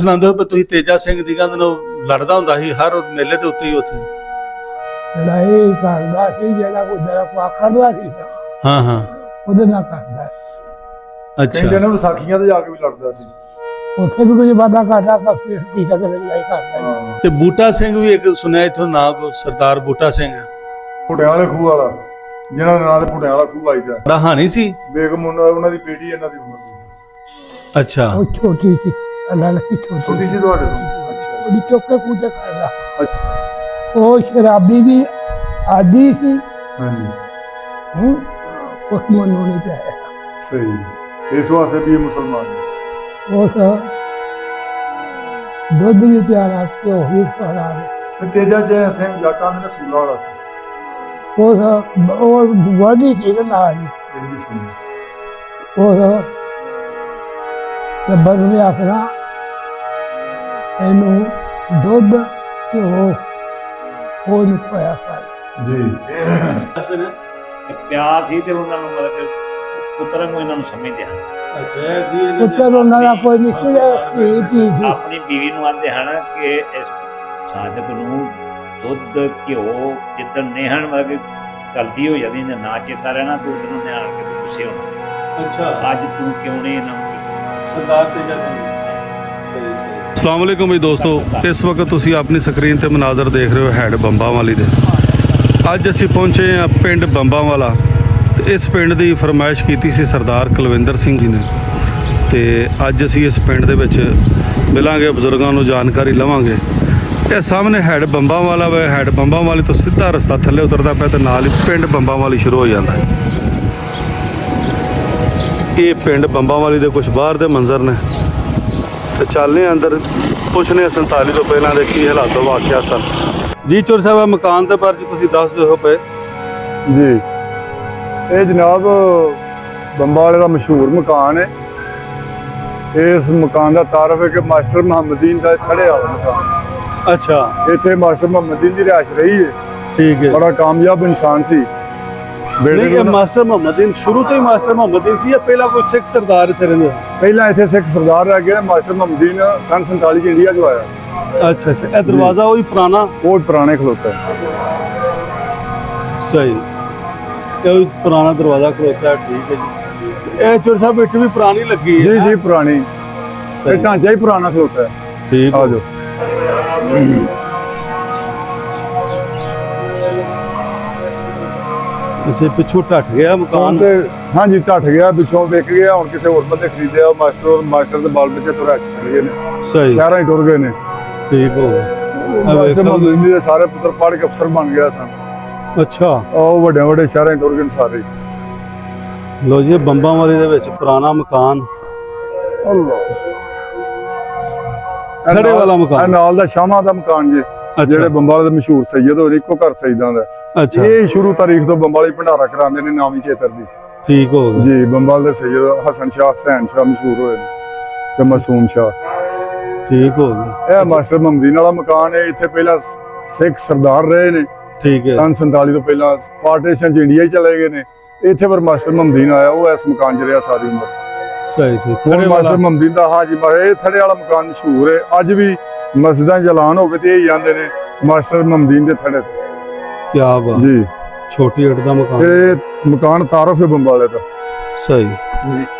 ਸੁਣਾਉਂਦੇ ਹੋ ਵੀ ਤੁਸੀਂ ਤੇਜਾ ਸਿੰਘ ਦੀ ਕਹਿੰਦੇ ਨੂੰ ਲੜਦਾ ਹੁੰਦਾ ਸੀ ਹਰ ਮੇਲੇ ਦੇ ਉੱਤੇ ਹੀ ਉੱਥੇ। ਲੜਾਈ ਕਰਦਾ ਸੀ ਜਿਹੜਾ ਕੋਈ ਦਰਾ ਕੋ ਆਖੜਦਾ ਸੀ ਨਾ, ਹਾਂ ਹਾਂ। ਉਹਦੇ ਨਾਲ ਕਰਦਾ ਅੱਛਾ। ਕਹਿੰਦੇ ਨੇ ਵਿਸਾਖੀਆਂ ਤੇ ਜਾ ਕੇ ਵੀ ਲੜਦਾ ਸੀ। ਉੱਥੇ ਵੀ ਕੁਝ ਵਾਦਾ ਘਾਟਾ ਕਾਫੀ ਹਕੀਕਤ ਦੇ ਲੜਾਈ ਕਰਦਾ ਸੀ। ਤੇ ਬੂਟਾ ਸਿੰਘ ਵੀ ਇੱਕ ਸੁਣਿਆ ਇਥੋਂ ਨਾਮ ਸਰਦਾਰ ਬੂਟਾ ਸਿੰਘ। ਖੂਹ ਵਾਲਾ ਜਿਹਨਾਂ ਦੇ ਨਾਂ ਤੇ ਪੁਟਿਆਂ ਵਾਲਾ ਖੂਹ ਆਈਦਾ ਰਹਾਨੀ ਸੀ। ਬੇਗਮ ਉਹਨਾਂ ਉਹਨਾਂ ਦੀ ਬੇਟੀ ਇਹਨਾਂ ਦੀ ਉਮਰ ਦੀ ਸੀ। ਅੱਛਾ। ਉਹ ਛੋਟੀ ਸੀ। ਅੱਲਾ ਨਹੀਂ ਛੋਟੀ ਛੋਟੀ ਸੀ ਤੁਹਾਡੇ ਤੋਂ ਅੱਛਾ ਉਹਦੀ ਚੁੱਕ ਕੇ ਕੂਦੇ ਕਰਦਾ ਉਹ ਸ਼ਰਾਬੀ ਦੀ ਆਦੀ ਸੀ ਹਾਂਜੀ ਹੂੰ ਉਸ ਮਨੋਂ ਨਹੀਂ ਚਾਹਿਆ ਸਹੀ ਇਸ ਵਾਸਤੇ ਵੀ ਇਹ ਮੁਸਲਮਾਨ ਨੇ ਉਸ ਦੁੱਧ ਵੀ ਪਿਆਰਾ ਘਿਓ ਵੀ ਪਿਆਰਾ ਤੇ ਤੇਜਾ ਜੈ ਸਿੰਘ ਜੱਟਾਂ ਦੇ ਨਸੂਲਾ ਵਾਲਾ ਸੀ ਉਸ ਉਹ ਵਾਦੀ ਸੀ ਨਾ ਨਾਲ ਹੀ। ਇੰਦੀ ਸੁਣੀ ਉਹ ਟੱਬਰ ਨੇ ਆਖਣਾ ਇਹਨੂੰ ਦੁੱਧ ਘਿਓ ਉਹ ਨਹੀਂ ਪਾਇਆ ਕਰ। ਜੀ। ਤੇ ਪਿਆਰ ਸੀ ਤੇ ਉਹਨਾਂ ਨੂੰ ਮਤਲਬ ਕਿ ਪੁੱਤਰ ਨੂੰ ਇਹਨਾਂ ਨੂੰ ਸਮਝਦੇ ਹਨ। ਅੱਛਾ ਜੀ ਪੁੱਤਰ ਉਹਨਾਂ ਦਾ ਕੋਈ ਨਹੀਂ ਸੀ ਧੀ ਧੀ ਸੀ। ਆਪਣੀ ਬੀਵੀ ਨੂੰ ਆਂਦੇ ਹਨ ਕਿ ਇਸ ਸਾਧਕ ਨੂੰ ਦੁੱਧ ਘਿਓ ਜਿੱਦਣ ਨੇਹਣ ਮਤਲਬ ਕਿ ਗਲਤੀ ਹੋ ਜਾਂਦੀ ਨੇ ਨਾ ਚੇਤਾ ਰਹਿਣਾ ਤੇ ਉਦੋਂ ਨੂੰ ਨਿਹਾਲ ਕੇ ਤੇ ਗੁੱਸੇ ਹੋਣਾ। ਅੱਛਾ। ਅੱਜ ਤੂੰ ਕਿਉਂ ਨਹੀਂ ਇਹਨਾਂ ਨੂੰ ਸਰਦਾਰ ਤੇਜਾ ਸਿੰਘ ਸਹੀ ਸਹੀ। ਅਸਲਾਮ ਵਾਲੇਕੁਮ ਜੀ ਦੋਸਤੋ, ਇਸ ਵਕਤ ਤੁਸੀਂ ਆਪਣੀ ਸਕਰੀਨ ਤੇ ਮਨਾਜ਼ਰ ਦੇਖ ਰਹੇ ਹੋ ਹੈਡ ਬੰਬਾਂ ਵਾਲੀ ਦੇ। ਅੱਜ ਅਸੀਂ ਪਹੁੰਚੇ ਹਾਂ ਪਿੰਡ ਬੰਬਾਂ ਵਾਲਾ ਤੇ ਇਸ ਪਿੰਡ ਦੀ ਫਰਮਾਇਸ਼ ਕੀਤੀ ਸੀ ਸਰਦਾਰ ਕੁਲਵਿੰਦਰ ਸਿੰਘ ਜੀ ਨੇ। ਤੇ ਅੱਜ ਅਸੀਂ ਇਸ ਪਿੰਡ ਦੇ ਵਿੱਚ ਮਿਲਾਂਗੇ, ਬਜ਼ੁਰਗਾਂ ਨੂੰ ਜਾਣਕਾਰੀ ਲਵਾਂਗੇ। ਇਹ ਸਾਹਮਣੇ ਹੈਡ ਬੰਬਾਂ ਵਾਲਾ ਵਾ, ਹੈਡ ਬੰਬਾਂ ਵਾਲੀ ਤੋਂ ਸਿੱਧਾ ਰਸਤਾ ਥੱਲੇ ਉਤਰਦਾ ਪਿਆ ਤੇ ਨਾਲ ਹੀ ਪਿੰਡ ਬੰਬਾਂ ਵਾਲੀ ਸ਼ੁਰੂ ਹੋ ਜਾਂਦਾ ਹੈ। ਇਹ ਪਿੰਡ ਬੰਬਾਂ ਵਾਲੀ ਦੇ ਕੁਝ ਬਾਹਰ ਦੇ ਮੰਜ਼ਰ ਨੇ। ਤੇ ਚੱਲਨੇ ਅੰਦਰ। ਪੁੱਛਨੇ 47 ਤੋਂ ਪਹਿਲਾਂ ਦੇ ਕੀ ਹਾਲਾਤ ਵਾਕਿਆ ਸਨ। ਜੀ ਚੋਰ ਸਾਹਿਬ ਮਕਾਨ ਦੇ ਬਾਰੇ ਤੁਸੀਂ ਦੱਸ ਦਿਓ ਪਏ। ਜੀ ਇਹ ਜਨਾਬ ਬੰਬਾ ਵਾਲੇ ਦਾ ਮਸ਼ਹੂਰ ਮਕਾਨ ਹੈ। ਇਸ ਮਕਾਨ ਦਾ ਤਾਰਫ ਹੈ ਕਿ ਮਾਸਟਰ ਮੁਹੰਮਦੀਨ ਦਾ ਖੜੇ ਵਾਲਾ ਮਕਾਨ। ਅੱਛਾ। ਇੱਥੇ ਮਾਸਟਰ ਮੁਹੰਮਦੀਨ ਦੀ ਰਿਹਾਇਸ਼ ਰਹੀ ਹੈ। ਠੀਕ ਹੈ। ਬੜਾ ਕਾਮਯਾਬ ਇਨਸਾਨ ਸੀ। ਨਹੀਂ ਇਹ ਮਾਸਟਰ ਮੁਹੰਮਦੀਨ ਸ਼ੁਰੂ ਤੋਂ ਹੀ ਮਾਸਟਰ ਮੁਹੰਮਦੀਨ ਸੀ ਜਾਂ ਪਹਿਲਾਂ ਕੋਈ ਸਿੱਖ ਸਰਦਾਰ ਇੱਥੇ ਰਹਿੰਦੇ? ਪਹਿਲਾਂ ਇੱਥੇ ਸਿੱਖ ਸਰਦਾਰ ਰਹਿ ਗਏ ਮਾਸਟਰ ਮੁਹੰਮਦੀਨ ਸੰਨ 47 ਚ ਇੰਡੀਆ ਚ ਆਇਆ। ਅੱਛਾ ਅੱਛਾ ਇਹ ਦਰਵਾਜ਼ਾ ਉਹੀ ਪੁਰਾਣਾ? ਉਹ ਪੁਰਾਣੇ ਖਲੋਤਾ ਹੈ। ਸਹੀ। ਇਹ ਪੁਰਾਣਾ ਦਰਵਾਜ਼ਾ ਖਲੋਤਾ ਹੈ ਠੀਕ ਹੈ ਜੀ। ਇਹ ਚੋਰ ਸਾਹਿਬ ਇੱਟ ਵੀ ਪੁਰਾਣੀ ਲੱਗੀ ਹੈ ਜੀ ਜੀ ਪੁਰਾਣੀ। ਇਹ ਢਾਂਚਾ ਹੀ ਪੁਰਾਣਾ ਖਲੋਤਾ ਹੈ। ਠੀਕ ਆ ਹੈ ਇਸੇ ਪਿੱਛੋਂ ਢੱਠ ਗਿਆ ਮਕਾਨ। ਤੇ ਹਾਂਜੀ ਢੱਠ ਗਿਆ ਪਿੱਛੋਂ ਵਿਕ ਗਿਆ ਹੁਣ ਕਿਸੇ ਹੋਰ ਬੰਦੇ ਖਰੀਦਿਆ ਉਹ ਮਾਸਟਰ ਮਾਸਟਰ ਦੇ ਬਾਲ ਬੱਚੇ ਤੋਂ ਰਹਿ ਚੁੱਕੇ ਗਏ ਨੇ। ਸਹੀ। ਸ਼ਹਿਰਾਂ ਹੀ ਟੁਰ ਗਏ ਨੇ। ਠੀਕ ਹੋ ਸਕਦੇ। ਮੁਹੰਮਦ ਦੇ ਸਾਰੇ ਪੁੱਤਰ ਪੜ੍ਹ ਕੇ ਅਫਸਰ ਬਣ ਗਿਆ ਸਨ। ਅੱਛਾ। ਉਹ ਵੱਡੇ ਵੱਡੇ ਸ਼ਹਿਰਾਂ ਟੁਰ ਗਏ ਸਾਰੇ। ਲੋ ਜੀ ਬੰਬਾਂ ਵਾਲੇ ਦੇ ਵਿੱਚ ਪੁਰਾਣਾ ਮਕਾਨ। ਅੱਲਾਹ ਖੜੇ ਵਾਲਾ ਮਕਾਨ। ਨਾਲ ਦਾ ਸ਼ਾਮਾਂ ਦਾ ਮਕਾਨ ਜੇ। ਜਿਹੜੇ ਬੰਬਾਲੇ ਦੇ ਮਸ਼ਹੂਰ ਸੈਯਦ ਹੋਏ ਨੇ, ਇੱਕੋ ਘਰ ਸੈਯਦਾਂ ਦਾ। ਅੱਛਾ। ਇਹ ਸ਼ੁਰੂ ਤਾਰੀਖ ਤੋਂ ਬੰਬਾਲੀ ਭੰਡਾਰਾ ਕਰਾਉਂਦੇ ਨੇ ਨਾਮੀ ਚੇਤਰ ਦੀ। ਠੀਕ ਹੋ ਗਿਆ। ਜੀ ਬੰਬਾਲ ਦੇ ਸੈਯਦ ਹਸਨ ਸ਼ਾਹ ਹਸੈਨ ਸ਼ਾਹ ਮਸ਼ਹੂਰ ਹੋਏ ਨੇ ਤੇ ਮਾਸੂਮ ਸ਼ਾਹ। ਠੀਕ ਹੋ ਗਿਆ। ਇਹ ਮਾਸਟਰ ਮਮਦੀਨ ਵਾਲਾ ਮਕਾਨ ਹੈ ਇੱਥੇ ਪਹਿਲਾਂ ਸਿੱਖ ਸਰਦਾਰ ਰਹੇ ਨੇ। ਠੀਕ ਹੈ। ਸਨ 47 ਤੋਂ ਪਹਿਲਾਂ ਪਾਰਟੀਸ਼ਨ ਚ ਇੰਡੀਆ ਹੀ ਚਲੇ ਗਏ ਨੇ। ਇੱਥੇ ਪਰ ਮਾਸਟਰ ਮਮਦੀਨ ਆਇਆ ਉਹ ਇਸ ਮਕਾਨ 'ਚ ਰਿਹਾ ਸਾਰੀ ਉਮਰ। ਸਹੀ ਸਹੀ। ਥੜੇ ਵਾਲਾ ਮਾਸਟਰ ਮਮਦੀਨ ਦਾ ਹਾਜੀ ਮਾ ਇਹ ਥੜੇ ਵਾਲਾ ਮਕਾਨ ਮਸ਼ਹੂਰ ਹੈ। ਅੱਜ ਵੀ ਮਸਜਿਦਾਂ 'ਚ ਐਲਾਨ ਹੋਵੇ ਤੇ ਇਹ ਜਾਂਦੇ ਨੇ ਮਾਸਟਰ ਮਮਦੀਨ ਦੇ ਥੜੇ ਤੇ। ਕੀ ਬਾਤ। ਜੀ। ਛੋਟੀ ਇੱਟ ਦਾ ਮਕਾਨ। ਇਹ ਮਕਾਨ ਤਾਰਫ ਹੈ ਬੰਬਾਲੇ ਦਾ। ਸਹੀ।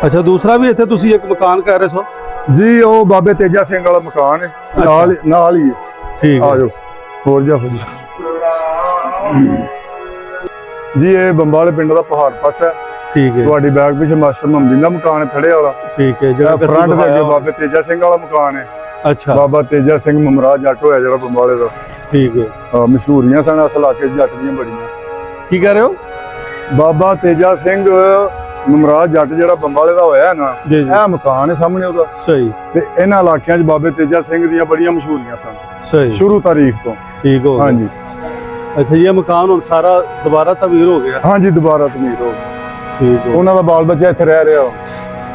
ਅੱਛਾ ਦੂਸਰਾ ਵੀ ਇੱਥੇ ਤੁਸੀਂ ਇੱਕ ਮਕਾਨ ਕਹਿ ਰਹੇ ਸੋ? ਜੀ ਉਹ ਬਾਬੇ ਤੇਜਾ ਸਿੰਘ ਵਾਲਾ ਮਕਾਨ ਹੈ। ਨਾਲ ਨਾਲ ਹੀ ਹੈ। ਠੀਕ ਆ ਜਾਓ ਹੋਰ ਜਾ ਫਿਰ। ਜੀ ਇਹ ਬੰਬਾਲੇ ਪਿੰਡ ਦਾ ਪਹਾੜ ਪਾਸਾ ਹੈ। ਠੀਕ ਹੈ। ਤੁਹਾਡੀ ਬੈਗ ਪਿੱਛੇ ਮਾਸਟਰ ਮਮਦੀਨ ਦਾ ਮਕਾਨ ਹੈ ਥੜੇ ਵਾਲਾ। ਠੀਕ ਹੈ ਜਿਹੜਾ ਫਰੰਟ ਦੇ ਅੱਗੇ ਬਾਬੇ ਤੇਜਾ ਸਿੰਘ ਵਾਲਾ ਮਕਾਨ ਹੈ। ਅੱਛਾ। ਬਾਬਾ ਤੇਜਾ ਸਿੰਘ ਮਮਰਾਜ ਜੱਟ ਹੋਇਆ ਜਿਹੜਾ ਬੰਬਾਲੇ ਦਾ। ਠੀਕ ਹੈ। ਹਾਂ, ਮਸ਼ਹੂਰੀਆਂ ਸਨ ਇਲਾਕੇ 'ਚ ਜੱਟ ਦੀਆਂ ਬੜੀਆਂ। ਕੀ ਕਹਿ ਰਹੇ ਹੋ? ਬਾਬਾ ਤੇਜਾ ਸਿੰਘ ਮਮਰਾਜ ਜੱਟ ਜਿਹੜਾ ਬੰਬਾਲੇ ਦਾ ਹੋਇਆ ਨਾ ਇਹ ਮਕਾਨ ਹੈ ਸਾਹਮਣੇ ਉਹਦਾ। ਸਹੀ। ਤੇ ਇਹਨਾਂ ਇਲਾਕਿਆਂ 'ਚ ਬਾਬੇ ਤੇਜਾ ਸਿੰਘ ਦੀਆਂ ਬੜੀਆਂ ਮਸ਼ਹੂਰੀਆਂ ਸਨ। ਸਹੀ। ਸ਼ੁਰੂ ਤਾਰੀਖ ਤੋਂ। ਠੀਕ ਹੋ ਗਿਆ। ਹਾਂਜੀ। ਅੱਛਾ ਇਹ ਮਕਾਨ ਹੁਣ ਸਾਰਾ ਦੁਬਾਰਾ ਤਵੀਰ ਹੋ ਗਿਆ। ਹਾਂਜੀ ਦੁਬਾਰਾ ਤਮੀਰ ਹੋ ਗਈ। ਠੀਕ ਹੋ। ਉਹਨਾਂ ਦਾ ਬਾਲ ਬੱਚਾ ਇੱਥੇ ਰਹਿ ਰਿਹਾ ਵਾ।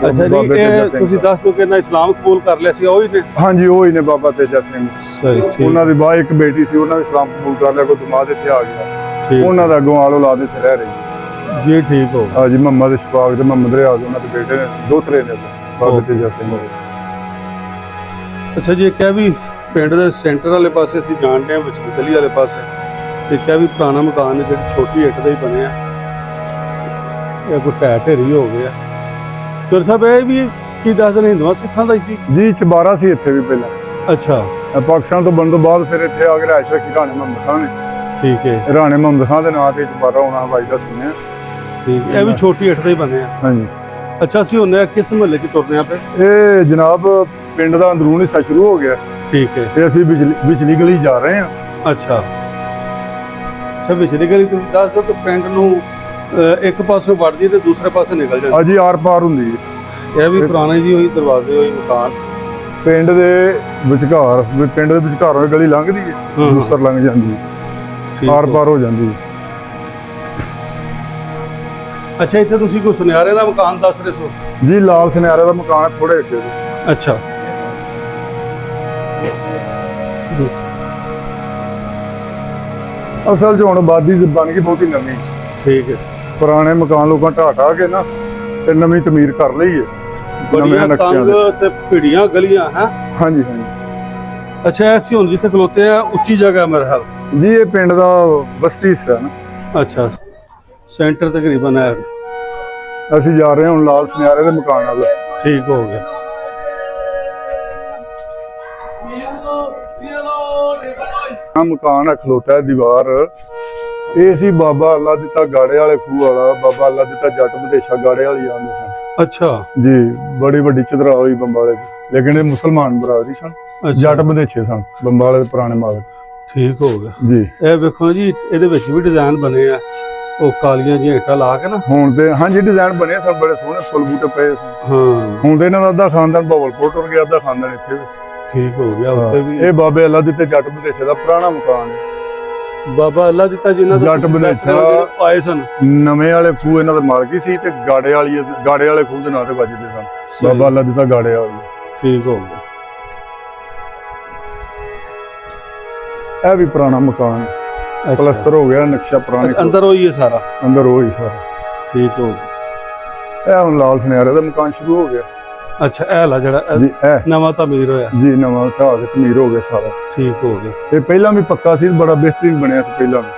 ਅੱਛਾ ਜੀ ਤੇਜਾ ਇਹ ਸਿੰਘ। ਤੁਸੀਂ ਦਾ। ਦੱਸ ਦਿਓ ਕਿ ਨਾ ਇਸਲਾਮ ਕਬੂਲ ਕਰ ਲਿਆ ਸੀ ਉਹ ਹੀ ਨੇ? ਹਾਂਜੀ ਉਹ ਹੀ ਨੇ ਬਾਬਾ ਤੇਜਾ ਸਿੰਘ। ਸਹੀ ਠੀਕ। ਉਹਨਾਂ ਦੀ ਬਾਹ ਇੱਕ ਬੇਟੀ ਸੀ ਉਹਨਾਂ ਵੀ ਇਸਲਾਮ ਕਬੂਲ ਕਰ ਲਿਆ ਕੋਈ ਦਮਾਦ ਇੱਥੇ ਆ ਗਿਆ। ਠੀਕ। ਉਹਨਾਂ ਦਾ ਅੱਗੋਂ ਆਲੋ ਲਾਦ ਇੱਥੇ ਰਹਿ ਰਹੀ ਹੈ। ਜੀ ਠੀਕ ਹੋ। ਹਾਂਜੀ ਮੁਹੰਮਦ ਇਸ਼ਫਾਕ ਤੇ ਮੁਹੰਮਦ ਰਿਆਜ਼ ਉਹਨਾਂ ਦੇ ਬੇਟੇ ਨੇ ਦੋਤਰੇ ਨੇ ਅੱਗੋਂ, ਬਾਬਾ। ਤੇਜਾ ਸਿੰਘ ਅੱਛਾ ਜੀ ਇਹ ਕਿਹਾ ਵੀ ਪਿੰਡ ਦੇ ਸੈਂਟਰ ਵਾਲੇ ਪਾਸੇ ਅਸੀਂ ਜਾਣਦੇ ਹਾਂ ਵਿਚਲੀ ਗਲੀ ਵਾਲੇ ਪਾਸੇ। ਤੇ ਕਿਹਾ ਵੀ ਪੁਰਾਣਾ ਮਕਾਨ ਹੈ ਜਿਹੜੀ ਛੋਟੀ ਇੱਟ ਦਾ ਹੀ ਬਣਿਆ। ਇਹ ਕੋਈ ਢਹਿ ਢੇਰੀ ਹੋ ਗਿਆ। ਚੋਰ ਸਾਹਿਬ ਇਹ ਵੀ ਕੀ ਦੱਸਦੇ ਹਿੰਦੂਆਂ ਸਿੱਖਾਂ ਦਾ ਹੀ ਸੀ? ਜੀ ਚਬਾਰਾ ਸੀ ਇੱਥੇ ਵੀ ਪਹਿਲਾਂ। ਅੱਛਾ। ਇਹ ਪਾਕਿਸਤਾਨ ਤੋਂ ਬਣਨ ਤੋਂ ਬਾਅਦ ਫਿਰ ਇੱਥੇ ਆ ਕੇ ਰਿਹਾਇਸ਼ ਰੱਖੀ ਰਾਣੇ ਮੁਹੰਮਦ ਖਾਨ ਨੇ। ਠੀਕ ਹੈ। ਰਾਣੇ ਮੁਹੰਮਦ ਖਾਨ ਦੇ ਨਾਂ ਤੇ ਚਬਾਰਾ ਹੋਣਾ ਹਵਾਈ ਦਾ ਸੁਣਿਆ। ਠੀਕ ਇਹ ਵੀ ਛੋਟੀ ਇੱਟ ਦਾ ਹੀ ਬਣਿਆ। ਹਾਂਜੀ। ਅੱਛਾ ਅਸੀਂ ਹੁੰਨੇ ਕਿਸ ਮਹੱਲੇ 'ਚ ਤੁਰਨੇ ਆ ਪਏ ਇਹ ਜਨਾਬ ਪਿੰਡ ਦਾ ਅੰਦਰੂਨੀ ਹਿੱਸਾ ਸ਼ੁਰੂ ਹੋ ਗਿਆ। ਠੀਕ ਹੈ। ਤੇ ਅਸੀਂ ਵਿਚਲੀ ਵਿਚਲੀ ਗਲੀ ਜਾ ਰਹੇ ਹਾਂ। ਅੱਛਾ। ਅੱਛਾ ਵਿਚਲੀ ਗਲੀ ਤੁਸੀਂ ਦੱਸ ਦਿਓ ਕਿ ਪਿੰਡ ਨੂੰ ਇੱਕ ਪਾਸੋਂ ਵੜਦੀ ਤੇ ਦੂਸਰੇ ਪਾਸੇ ਨਿਕਲ ਜਾਂਦੀ। ਅਜੀ ਆਰ ਪਾਰ ਹੁੰਦੀ ਹੈ। ਇਹ ਵੀ ਪੁਰਾਣੇ ਜੀ ਹੋਈ ਦਰਵਾਜ਼ੇ ਹੋਈ ਮਕਾਨ। ਪਿੰਡ ਦੇ ਵਿਚਕਾਰ ਵੀ ਪਿੰਡ ਦੇ ਵਿਚਕਾਰੋਂ ਗਲੀ ਲੰਘਦੀ ਹੈ। ਦੂਸਰ ਲੰਘ ਜਾਂਦੀ ਹੈ ਆਰ। ਪਾਰ ਹੋ ਜਾਂਦੀ ਹੈ ਅੱਛਾ ਇੱਥੇ ਤੁਸੀਂ ਕੋਈ ਸੁਨਿਆਰੇ ਦਾ ਮਕਾਨ ਦੱਸ ਰਹੇ ਸੋ? ਜੀ ਲਾਲ ਸੁਨਿਆਰੇ ਦਾ ਮਕਾਨ ਥੋੜੇ ਅੱਗੇ ਅੱਛਾ। ਅਸਲ 'ਚ ਹੁਣ ਆਬਾਦੀ ਬਣ ਗਈ ਬਹੁਤੀ ਨਵੀਂ। ਠੀਕ ਹੈ। ਪੁਰਾਣੇ ਮਕਾਨ ਲੋਕਾਂ ਢਾਹ ਢਾਹ ਕੇ ਨਾ ਤੇ ਨਵੀਂ ਤਮੀਰ ਕਰ ਲਈ ਹੈ ਬੜੀਆਂ ਨਕਸ਼ਿਆਂ ਤੰਗ ਦੇ। ਤੇ ਭਿੜੀਆਂ ਗਲੀਆਂ ਹੈ? ਹਾਂਜੀ ਹਾਂਜੀ। ਅੱਛਾ ਐਸੀ ਹੁਣ ਜਿੱਥੇ ਖਲੋਤੇ ਆ ਉੱਚੀ ਜਗ੍ਹਾ ਹੈ ਮੇਰੇ ਹਾਲ ਜੀ ਇਹ ਪਿੰਡ ਦਾ ਬਸਤੀ ਹੈ ਨਾ। ਅੱਛਾ ਸੈਂਟਰ ਤਕਰੀਬਨ ਹੈ। ਅਸੀਂ ਜਾ ਰਹੇ ਹਾਂ ਹੁਣ ਲਾਲ ਸੁਨਿਆਰੇ ਦੇ ਮਕਾਨ ਵੱਲ। ਠੀਕ ਹੋ ਗਿਆ। ਆ ਮਕਾਨ ਆ ਖਲੋਤਾ ਹੈ ਦੀਵਾਰ। ਇਹ ਸੀ ਬਾਬਾ ਅੱਲਾ ਦਿੱਤਾ ਗਾੜੇ ਵਾਲੇ ਖੂਹ ਵਾਲਾ ਬਾਬਾ ਅੱਲਾ ਦਿੱਤਾ ਜੱਟ ਵਿਦੇਸ਼ਾ ਗਾੜੇ ਵਾਲੀ ਆਂਦੇ ਸਨ ਅੱਛਾ। ਜੀ ਬੜੀ ਵੱਡੀ ਚਦਰਾ ਹੋਈ ਬੰਬਾਲੇ ਦੀ। ਲੇਕਿਨ ਇਹ ਮੁਸਲਮਾਨ ਬਰਾਦਰੀ ਸਨ ਜੱਟ ਵਿਦੇਸ਼ੇ ਸਨ ਬੰਬਾਲੇ ਦੇ ਪੁਰਾਣੇ ਮਾਲਕ। ਠੀਕ ਹੋ ਗਿਆ। ਜੀ। ਇਹ ਵੇਖੋ ਜੀ ਇਹਦੇ ਵਿੱਚ ਵੀ ਡਿਜ਼ਾਈਨ ਬਣੇ ਆ। ਉਹ ਕਾਲੀਆਂ ਜਿਹੀਆਂ ਇੱਟਾਂ ਲਾ ਕੇ ਨਾ। ਹੁਣ ਤੇ ਹਾਂਜੀ ਡਿਜ਼ਾਈਨ ਬਣੇ ਸਨ ਬੜੇ ਸੋਹਣੇ ਫੁੱਲ ਬੂਟੇ ਪਏ ਸਨ ਹਾਂ। ਹੁਣ ਤੇ ਇਹਨਾਂ ਦਾ ਅੱਧਾ ਖਾਨਦਾਨ ਬਵਲਕੋਟ ਟੁਰ ਗਿਆ ਅੱਧਾ ਖਾਨਦਾਨ ਇੱਥੇ ਠੀਕ ਹੋ ਗਿਆ ਉੱਤੇ ਵੀ। ਇਹ ਬਾਬੇ ਅੱਲਾ ਦਿੱਤੇ ਜੱਟ ਵਿਦੇਸ਼ੇ ਦਾ ਪੁਰਾਣਾ ਮਕਾਨ ਹੈ। ਬਾਬਾ ਅੱਲਾ ਦਿੱਤਾ ਜਿਨ੍ਹਾਂ ਦਾ ਜੱਟ। ਜਿਹੜੇ ਆਏ ਸਨ। ਨਵੇਂ ਵਾਲੇ ਖੂਹ ਇਹਨਾਂ ਦੇ ਮਾਲਕੀ ਸੀ ਤੇ ਗਾੜੇ ਵਾਲੀ ਗਾੜੇ ਵਾਲੇ ਖੂਹ ਦੇ ਨਾਂ ਤੇ ਵੱਜਦੇ ਸਨ। ਬਾਬਾ ਅੱਲਾ ਦਿੱਤਾ ਗਾੜੇ ਵਾਲੀ। ਠੀਕ ਹੋ ਗਿਆ। ਇਹ ਵੀ ਪੁਰਾਣਾ ਮਕਾਨ। ਪਲਸਤਰ ਹੋ ਗਿਆ ਨਕਸ਼ਾ ਪੁਰਾਣੇ। ਅੰਦਰ ਹੋਈ ਹੈ ਸਾਰਾ? ਅੰਦਰ ਉਹ ਹੀ ਸਾਰਾ। ਠੀਕ ਹੋ ਗਿਆ। ਇਹ ਹੁਣ ਲਾਲ ਸੁਨਿਆਰੇ ਦਾ ਮਕਾਨ ਸ਼ੁਰੂ ਹੋ ਗਿਆ। ਅੱਛਾ ਇਹ ਲਾ ਜਿਹੜਾ ਇਹ ਜੀ ਇਹ। ਨਵਾਂ ਤਮੀਰ ਹੋਇਆ। ਜੀ ਨਵਾਂ ਢਾਹ ਕੇ ਤਮੀਰ ਹੋ ਗਿਆ ਸਾਰਾ। ਠੀਕ ਹੋ ਗਿਆ ਇਹ ਪਹਿਲਾਂ ਵੀ ਪੱਕਾ ਸੀ ਬੜਾ ਬਿਹਤਰੀਨ ਬਣਿਆ ਸੀ ਪਹਿਲਾਂ ਵੀ।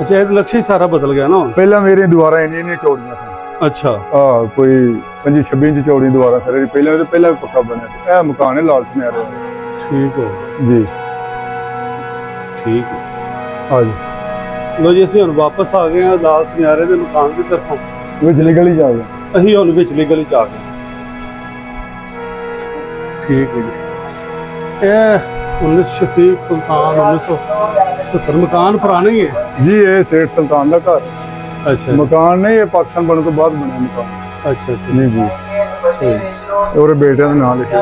ਅੱਛਾ ਇਹ ਨਕਸ਼ਾ ਹੀ ਸਾਰਾ ਬਦਲ ਗਿਆ ਨਾ ਹੁਣ? ਪਹਿਲਾਂ ਮੇਰੀਆਂ ਦੀਵਾਰਾਂ ਇੰਨੀਆਂ ਇੰਨੀਆਂ ਚੌੜੀਆਂ ਸਨ ਅੱਛਾ। ਆ ਕੋਈ 25 26 ਇੰਚ ਚੌੜੀ ਦੀਵਾਰਾਂ ਸਾਰੇ ਪਹਿਲਾਂ ਤੇ ਪਹਿਲਾਂ ਵੀ ਪੱਕਾ ਬਣਿਆ ਸੀ। ਇਹ ਮਕਾਨ ਹੈ ਲਾਲ ਸੁਨਿਆਰੇ ਦਾ ਠੀਕ ਹੋ ਜੀ। ਠੀਕ ਆ ਜੀ। ਲੋ ਜੀ ਅਸੀਂ ਹੁਣ ਵਾਪਸ ਆ ਗਏ ਹਾਂ ਲਾਲ ਸੁਨਿਆਰੇ ਦੇ ਮਕਾਨ ਦੀ ਤਰਫੋਂ। ਵਿੱਚ ਨਿਕਲ ਜਾ ਗਿਆ ਅਸੀਂ ਹੁਣ ਵਿਚਲੀ ਗਲੀ ਆ ਗਏ ਠੀਕ ਹੈ ਜੀ। ਇਹ 19 ਸ਼ਫੀਕ ਸੁਲਤਾਨ 1970 ਮਕਾਨ ਪੁਰਾਣਾ ਹੀ ਹੈ? ਜੀ ਇਹ ਸੇਠ ਸੁਲਤਾਨ ਦਾ ਘਰ। ਅੱਛਾ ਮਕਾਨ ਨਹੀਂ ਇਹ ਪਾਕਿਸਤਾਨ ਬਣਨ ਤੋਂ ਬਾਅਦ ਬਣਿਆ ਮਕਾਨ। ਅੱਛਾ ਅੱਛਾ। ਜੀ ਜੀ। ਸਹੀ। ਉਹਦੇ ਬੇਟਿਆਂ ਦੇ ਨਾਂ ਲਿਖੇ।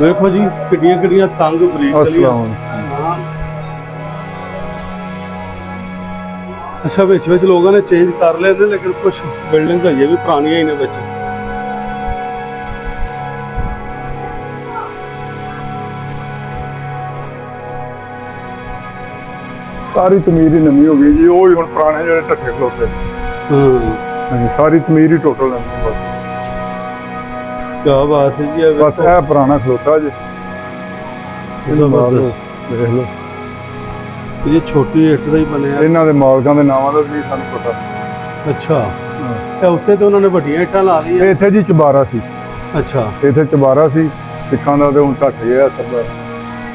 ਵੇਖੋ ਜੀ ਕਿੱਡੀਆਂ ਕਿੱਡੀਆਂ ਤੰਗ ਬਰੀਕ ਅਸਲਾਮ ਅੱਛਾ ਵਿੱਚ ਵਿੱਚ ਲੋਕਾਂ ਨੇ ਚੇਂਜ ਕਰ ਲਏ ਨੇ ਲੇਕਿਨ ਕੁਝ ਬਿਲਡਿੰਗਸ ਹਜੇ ਵੀ ਪੁਰਾਣੀਆਂ ਹੀ ਨੇ ਵਿੱਚ। ਸਾਰੀ ਤਮੀਰ ਹੀ ਨਵੀਂ ਹੋ ਗਈ ਜੀ ਉਹ ਹੀ ਹੁਣ ਪੁਰਾਣੇ ਜਿਹੜੇ ਢੱਠੇ ਖਲੋਤੇ। ਹਾਂ। ਹਾਂਜੀ ਸਾਰੀ ਤਮੀਰ ਹੀ ਟੋਟਲ ਨਵੀਂ ਹੋ ਗਈ। ਕੀ ਬਾਤ ਹੈ ਜੀ ਬਸ ਇਹ ਪੁਰਾਣਾ ਖਲੋਤਾ ਜੀ। ਜ਼ਬਰਦਸਤ। ਦੇਖ ਲਓ। ਇਹ ਛੋਟੀ ਇੱਟ ਦਾ ਹੀ ਬਣਿਆ। ਇਹਨਾਂ ਦੇ ਮਾਲਕਾਂ ਦੇ ਨਾਮਾਂ ਦਾ ਵੀ ਸਾਨੂੰ ਪਤਾ। ਅੱਛਾ। ਇਹ ਉੱਤੇ ਤੇ ਉਹਨਾਂ ਨੇ ਵੱਡੀਆਂ ਇੱਟਾਂ ਲਾ ਤੇ ਲਈਆਂ ਇੱਥੇ ਜੀ ਚਬਾਰਾ ਸੀ। ਅੱਛਾ। ਇੱਥੇ ਚਬਾਰਾ ਸੀ ਸਿੱਖਾਂ ਦਾ ਤੇ ਹੁਣ ਢੱਠ ਗਿਆ ਸਭ ਦਾ।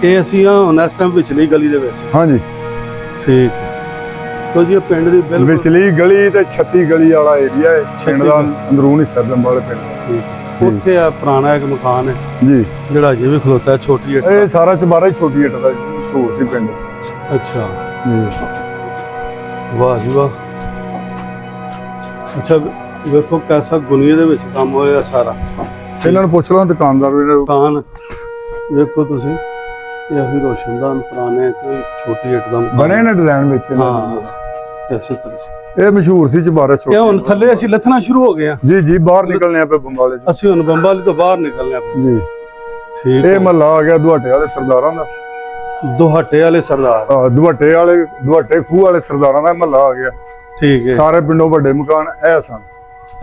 ਇਹ ਅਸੀਂ ਆ ਹੁਣ ਇਸ ਟਾਈਮ ਵਿਚਲੀ ਗਲੀ ਦੇ ਵਿੱਚ। ਹਾਂਜੀ। ਠੀਕ ਹੈ। ਤੋ ਜੀ ਇਹ ਪਿੰਡ ਦੀ ਬਿਲਕੁਲ ਵਿਚਲੀ ਗਲੀ ਤੇ 36 ਗਲੀ ਵਾਲਾ ਏਰੀਆ ਹੈ। ਪਿੰਡ ਦਾ। ਅੰਦਰੂਨੀ ਸਰਦਮ ਵਾਲੇ ਪਿੰਡ। ਦਾ। ਠੀਕ ਹੈ। ਉੱਥੇ ਆ ਪੁਰਾਣਾ ਇੱਕ ਮਕਾਨ ਹੈ। ਜੀ। ਜਿਹੜਾ ਅਜੇ ਵੀ ਖਲੋਤਾ ਹੈ ਛੋਟੀ ਇੱਟ ਇਹ ਦਾ। ਸਾਰਾ ਚਬਾਰਾ ਹੀ ਛੋਟੀ ਇੱਟ ਦਾ ਮਸ਼ਹੂਰ ਸੀ ਪਿੰਡ। ਅੱਛਾ। ਵਾਹ ਜੀ ਵਾਹ। ਅੱਛਾ ਵੇਖੋ ਕੈਸਾ ਗੁਨੀਏ ਦੇ ਵਿੱਚ ਕੰਮ ਹੋਇਆ ਸਾਰਾ। ਇਹਨਾਂ ਨੂੰ ਪੁੱਛ ਲਓ ਦੁਕਾਨਦਾਰ ਵੀ ਮਕਾਨ ਵੇਖੋ ਤੁਸੀਂ ਇਹ ਅਸੀਂ ਰੋਸ਼ਨਦਾਨ ਪੁਰਾਣੇ ਕੋਈ ਛੋਟੀ ਮਕਾਨ ਬਣੇ ਨੇ ਡਿਜ਼ਾਈਨ ਵਿੱਚ ਇਹਨਾਂ ਹਾਂ। ਇਸੇ ਤਰ੍ਹਾਂ। ਇਹ ਮਸ਼ਹੂਰ ਸੀ ਚਬਾਰਾ ਇਹ ਹੁਣ ਥੱਲੇ ਅਸੀਂ ਲੱਥਣਾ ਸ਼ੁਰੂ ਹੋ ਗਏ ਆ। ਜੀ ਜੀ ਬਾਹਰ ਨਿਕਲਨੇ ਆਪੇ ਬੰਬਾਲੇ ਚ। ਅਸੀਂ ਹੁਣ ਬੰਬਾਲੀ ਤੋਂ ਬਾਹਰ ਨਿਕਲਨੇ ਆ। ਜੀ। ਠੀਕ ਇਹ। ਮਹੱਲਾ ਆ ਗਿਆ ਦੁਹਾਟੇ ਵਾਲੇ ਸਰਦਾਰਾਂ ਦਾ। ਦੁਹੱਟੇ ਵਾਲੇ ਸਰਦਾਰ। ਆਹ, ਦੁਹਾਟੇ ਵਾਲੇ ਦੁਹਾਟੇ ਖੂਹ ਵਾਲੇ ਸਰਦਾਰਾਂ ਦਾ ਮਹੱਲਾ ਆ ਗਿਆ। ਠੀਕ ਹੈ। ਸਾਰੇ ਪਿੰਡੋਂ ਵੱਡੇ ਮਕਾਨ ਇਹ ਸਨ।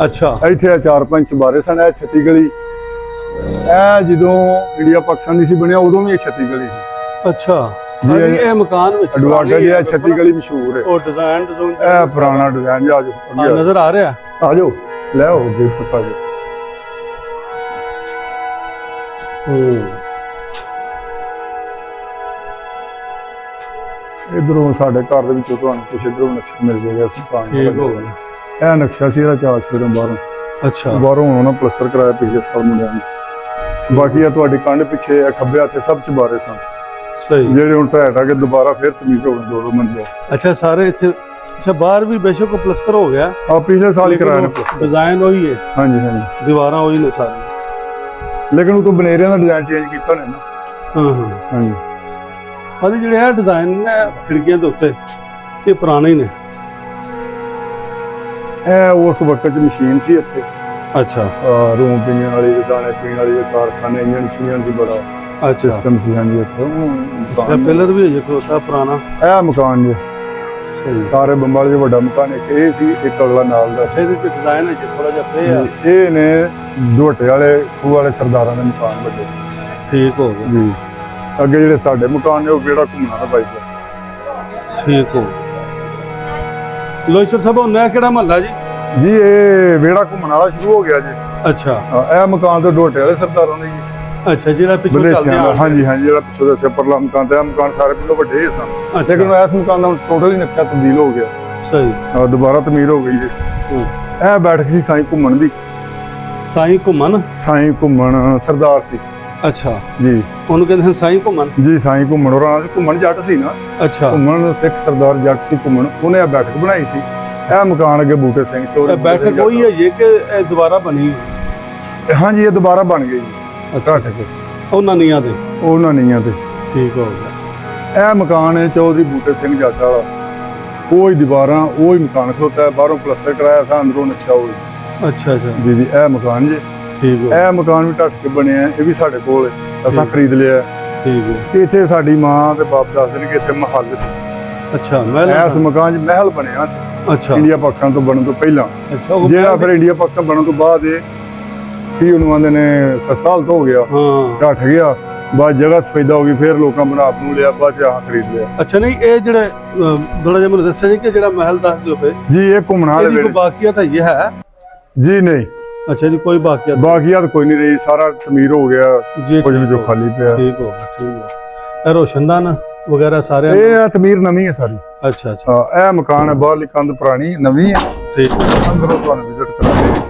ਅੱਛਾ। ਇੱਥੇ ਆ ਚਾਰ ਪੰਜ ਚੁਬਾਰੇ ਸਨ ਇਹ ਛੱਤੀ ਗਲੀ ਇਹ ਜਦੋਂ ਇੰਡੀਆ ਪਾਕਿਸਤਾਨ ਨਹੀਂ ਸੀ ਬਣਿਆ ਉਦੋਂ ਵੀ ਇਹ ਛੱਤੀ ਗਲੀ ਸੀ। ਅੱਛਾ। ਜੀ, ਜੀ ਇਹ- ਮਕਾਨ ਵਿੱਚ ਪੁਰਾਣੀ ਇਹ ਛੱਤੀ ਗਲੀ ਮਸ਼ਹੂਰ ਹੈ। ਉਹ ਡਿਜ਼ਾਈਨ ਡਿਜ਼ਾਈਨ ਇਹ ਪੁਰਾਣਾ ਡਿਜ਼ਾਈਨ ਜੀ ਆਜੋ ਆ ਨਜ਼ਰ ਆ ਰਿਹਾ? ਆ ਜਾਓ ਲੈ ਆਓ ਅੱਗੇ ਤੱਕ ਆ ਜਾਓ। ਹੂੰ। ਇਧਰੋਂ ਸਾਡੇ ਘਰ ਦੇ ਵਿੱਚੋਂ ਤੁਹਾਨੂੰ ਕੁਛ ਇਧਰੋਂ ਨਕਸ਼ਾ ਮਿਲ ਜਾਏਗਾ ਦਾ ਠੀਕ ਹੋ ਗਿਆ। ਇਹ ਨਕਸ਼ਾ ਸੀ ਇਹਦਾ ਚਾਰ ਸਵੇਰੋਂ ਬਾਹਰੋਂ ਅੱਛਾ। ਬਾਹਰੋਂ ਉਹਨਾਂ ਪਲਸਟਰ ਕਰਾਇਆ ਪਿਛਲੇ ਸਾਲ ਮੁੰਡਿਆਂ ਨੇ। ਬਾਕੀ ਆ ਤੁਹਾਡੀ ਕੰਧ ਪਿੱਛੇ ਆ ਖੱਬੇ ਹੱਥੇ ਸਭ ਚੁਬਾਰੇ ਸਨ। ਸਹੀ। ਜਿਹੜੇ ਹੁਣ ਢਹਿ ਢਾ ਕੇ ਦੁਬਾਰਾ ਫਿਰ ਤਮੀਜ਼ ਹੋ ਗਏ ਦੋ ਦੋ ਮੰਜ਼ਿਲ। ਅੱਛਾ ਸਾਰੇ ਇੱਥੇ ਅੱਛਾ ਬਾਹਰ ਵੀ ਬੇਸ਼ੱਕ ਪਲਸਤਰ ਹੋ ਗਿਆ। ਆ ਪਿਛਲੇ ਸਾਲ ਹੀ ਕਰਾਇਆ ਨੇ ਪਲਸਟਰ ਡਿਜ਼ਾਈਨ ਉਹੀ ਹੈ। ਹਾਂਜੀ ਹਾਂਜੀ। ਦੀਵਾਰਾਂ ਉਹੀ ਨੇ ਸਾਰੀਆਂ। ਲੇਕਿਨ ਉਹ ਤੋਂ ਬਨੇਰਿਆਂ ਦਾ ਡਿਜ਼ਾਈਨ ਚੇਂਜ ਕੀਤਾ ਨੇ ਨਾ। ਹਾਂ ਹਾਂ। ਹਾਂਜੀ। ਹਾਲੇ ਜਿਹੜੇ ਇਹ ਡਿਜ਼ਾਈਨ ਨੇ ਖਿੜਕੀਆਂ ਦੇ ਉੱਤੇ ਇਹ ਪੁਰਾਣੇ ਹੀ ਨੇ। ਇਹ ਉਸ ਵਕਤ ਚ ਮਸ਼ੀਨ ਸੀ ਇੱਥੇ। ਅੱਛਾ। ਰੂਮ ਪੀਣ ਵਾਲੀ ਦਾਣੇ ਪੀਣ ਵਾਲੀ ਕਾਰਖਾਨੇ ਇੰਜਣ ਸ਼ੀਨ ਸੀ ਬੜਾ। ਅੱਛਾ। ਸਿਸਟਮ ਸੀ ਹਾਂਜੀ ਇੱਥੇ। ਉਹ ਪਿਲਰ ਵੀ ਅਜੇ ਖਲੋਤਾ ਪੁਰਾਣਾ? ਇਹ ਮਕਾਨ ਜੀ। ਸਹੀ ਸਾਰੇ ਬੰਬਾਲ ਦੇ ਵੱਡਾ ਮਕਾਨ ਇੱਕ ਇਹ ਸੀ ਇੱਕ ਅਗਲਾ ਨਾਲ ਦਾ ਅੱਛਾ ਇਹਦੇ ਚ ਡਿਜ਼ਾਈਨ ਹੈ ਥੋੜਾ ਜਿਹਾ ਪਏ ਆ। ਸੀ ਇਹ ਨੇ ਢੋਟੇ ਵਾਲੇ ਖੂਹ ਵਾਲੇ ਸਰਦਾਰਾਂ ਦੇ ਮਕਾਨ ਵੱਡੇ। ਠੀਕ ਹੋ ਗਿਆ। ਜੀ। ਅੱਗੇ ਜਿਹੜੇ ਸਾਡੇ ਮਕਾਨ ਨੇ ਉਹ ਕਿਹੜਾ ਘੁੰਮਣਾ ਦਾ? ਬਾਈਕ ਠੀਕ ਹੋ। ਲੋਚਰ ਸਾਹਿਬ ਹੁੰਦਾ ਕਿਹੜਾ ਮਹੱਲਾ ਜੀ? ਜੀ ਇਹ ਵਿਹੜਾ ਘੁੰਮਣ ਵਾਲਾ ਸ਼ੁਰੂ ਹੋ ਗਿਆ ਜੀ। ਅੱਛਾ। ਹਾਂ, ਇਹ ਮਕਾਨ ਤੋਂ ਢੋਟੇ ਵਾਲੇ ਸਰਦਾਰਾਂ ਦੇ ਜੀ ਅੱਛਾ ਜਿਹੜਾ ਪਿੱਛੋਂ ਚੱਲਦੇ ਦਾ। ਆ। ਹਾਂਜੀ ਹਾਂਜੀ ਜਿਹੜਾ ਪਿੱਛੋਂ ਦੱਸਿਆ ਪਰਲਾ ਮਕਾਨ ਤੇ ਇਹ ਮਕਾਨ ਸਾਰੇ ਪਿੰਡੋਂ ਵੱਡੇ ਹੀ ਸਨ। ਅੱਛਾ। ਲੇਕਿਨ ਇਸ ਮਕਾਨ ਦਾ ਟੋਟਲੀ ਨਕਸ਼ਾ ਤਬਦੀਲ ਹੋ ਗਿਆ। ਸਹੀ। ਅਹ ਦੁਬਾਰਾ ਤਮੀਰ ਹੋ ਗਈ ਜੀ। ਹੂੰ। ਇਹ ਬੈਠਕ ਸੀ ਸਾਈਂ ਘੁੰਮਣ ਦੀ। ਸਾਈਂ ਘੁੰਮਣ? ਸਾਈਂ ਘੁੰਮਣ ਸਰਦਾਰ ਸੀ। ਅੱਛਾ। ਜੀ। ਉਹਨੂੰ ਕਹਿੰਦੇ ਹਨ ਸਾਈਂ ਘੁੰਮਣ। ਜੀ ਸਾਈਂ ਘੁੰਮਣ। ਹੋਰਾਂ ਨਾਲ ਘੁੰਮਣ ਜੱਟ ਸੀ ਨਾ। ਅੱਛਾ। ਘੁੰਮਣ ਸਿੱਖ ਸਰਦਾਰ ਜੱਟ ਸੀ ਘੁੰਮਣ। ਉਹਨੇ ਇਹ ਬੈਠਕ ਬਣਾਈ ਸੀ। ਇਹ ਮਕਾਨ ਅੱਗੇ ਬੂਟੇ ਸਿੰਘ ਚੋਰ ਇਹ ਬੈਠਕ ਉਹੀ ਹੈ ਜੇ ਕਿ ਇਹ ਦੁਬਾਰਾ ਬਣੀ ਹਾਂਜੀ ਇਹ ਦੁਬਾਰਾ ਬਣ ਗਈ ਅੱਛਾ। ਬੈਠਕ ਉਹਨਾਂ ਨੀਆਂ ਦੇ। ਉਹਨਾਂ ਨੀਆਂ ਤੇ ਠੀਕ ਹੋ ਗਿਆ। ਇਹ ਮਕਾਨ ਹੈ ਚੌਧਰੀ ਬੂਟੇ ਸਿੰਘ ਜੱਟ ਵਾਲਾ। ਉਹ ਹੀ ਦੀਵਾਰਾਂ ਉਹ ਹੀ ਮਕਾਨ ਖਲੋਤਾ। ਹੈ ਬਾਹਰੋਂ ਪਲਸਤਰ ਕਰਾਇਆ ਸਾ ਅੰਦਰੋਂ ਨਕਸ਼ਾ ਉਹ। ਹੀ। ਅੱਛਾ ਅੱਛਾ। ਜੀ ਜੀ ਇਹ ਮਕਾਨ ਜੀ। ਠੀਕ ਹੋ ਇਹ ਮਕਾਨ ਵੀ ਢੱਕ ਕੇ ਬਣਿਆ ਹੈ, ਇਹ ਵੀ ਸਾਡੇ ਕੋਲ ਹੈ। ਅਸਾਂ। ਖਰੀਦ ਲਿਆ। ਠੀਕ ਹੈ ਤੇ ਇੱਥੇ ਸਾਡੀ ਮਾਂ ਤੇ ਬਾਪ ਦੱਸਦੇ ਨੇ ਕਿ ਇੱਥੇ ਮਹੱਲ ਸੀ। ਅੱਛਾ ਮੈਂ ਇਸ ਮਕਾਨ 'ਚ ਮਹਿਲ ਬਣਿਆ ਸੀ। ਅੱਛਾ। ਇੰਡੀਆ ਪਾਕਿਸਤਾਨ ਤੋਂ ਬਣਨ ਤੋਂ ਪਹਿਲਾਂ। ਜਿਹੜਾ ਫਿਰ ਇੰਡੀਆ ਪਾਕਿਸਤਾਨ ਬਣਨ ਤੋਂ ਬਾਅਦ ਇਹ ਕੀ ਉਹਨੂੰ ਆਂਦੇ ਨੇ ਖਸਤਾਲਤ ਹੋ ਗਿਆ। ਹਾਂ। ਘਟ ਗਿਆ। ਬਾਅਦ ਜਗ੍ਹਾ ਸਫੈਦਾ ਹੋ ਗਈ ਫਿਰ ਲੋਕਾਂ ਬਣਾ ਆਪ ਨੂੰ ਲਿਆ ਬਾਅਦ ਚ ਆਹ ਖਰੀਦ ਲਿਆ। ਅੱਛਾ ਨਹੀਂ ਇਹ ਜਿਹੜੇ ਥੋੜਾ ਜਿਹਾ ਮੈਨੂੰ ਦੱਸਿਆ ਜੀ ਕਿ ਜਿਹੜਾ ਮਹਿਲ ਦੱਸ ਦਿਓ ਪਏ ਜੀ ਇਹ ਘੁੰਮਣ ਵਾਲੇ ਇਹਦੀ ਕੋਈ ਵੇਲੇ। ਬਾਕੀਅਤ ਹੈ ਹੈ? ਜੀ ਨਹੀਂ। ਅੱਛਾ ਜੀ ਕੋਈ ਬਾਕੀਅਤ ਬਾਕੀਆਤ ਕੋਈ ਨਹੀਂ ਰਹੀ ਸਾਰਾ ਤਮੀਰ ਹੋ ਗਿਆ ਜੀ ਕੁਝ ਵਿੱਚੋਂ ਖਾਲੀ ਪਿਆ। ਠੀਕ ਹੋ ਗਿਆ ਠੀਕ ਹੋ ਇਹ ਰੋਸ਼ਨਦਾਨ ਵਗੈਰਾ ਸਾਰੇ ਇਹ ਆ ਤਮੀਰ ਨਵੀਂ ਹੈ ਸਾਰੀ। ਅੱਛਾ ਅੱਛਾ। ਹਾਂ, ਇਹ ਮਕਾਨ ਹੈ ਬਾਹਰਲੀ ਕੰਧ ਪੁਰਾਣੀ ਨਵੀਂ ਹੈ ਠੀਕ। ਅੰਦਰੋਂ ਤੁਹਾਨੂੰ ਵਿਜ਼ਿਟ ਕਰਾਂਗੇ।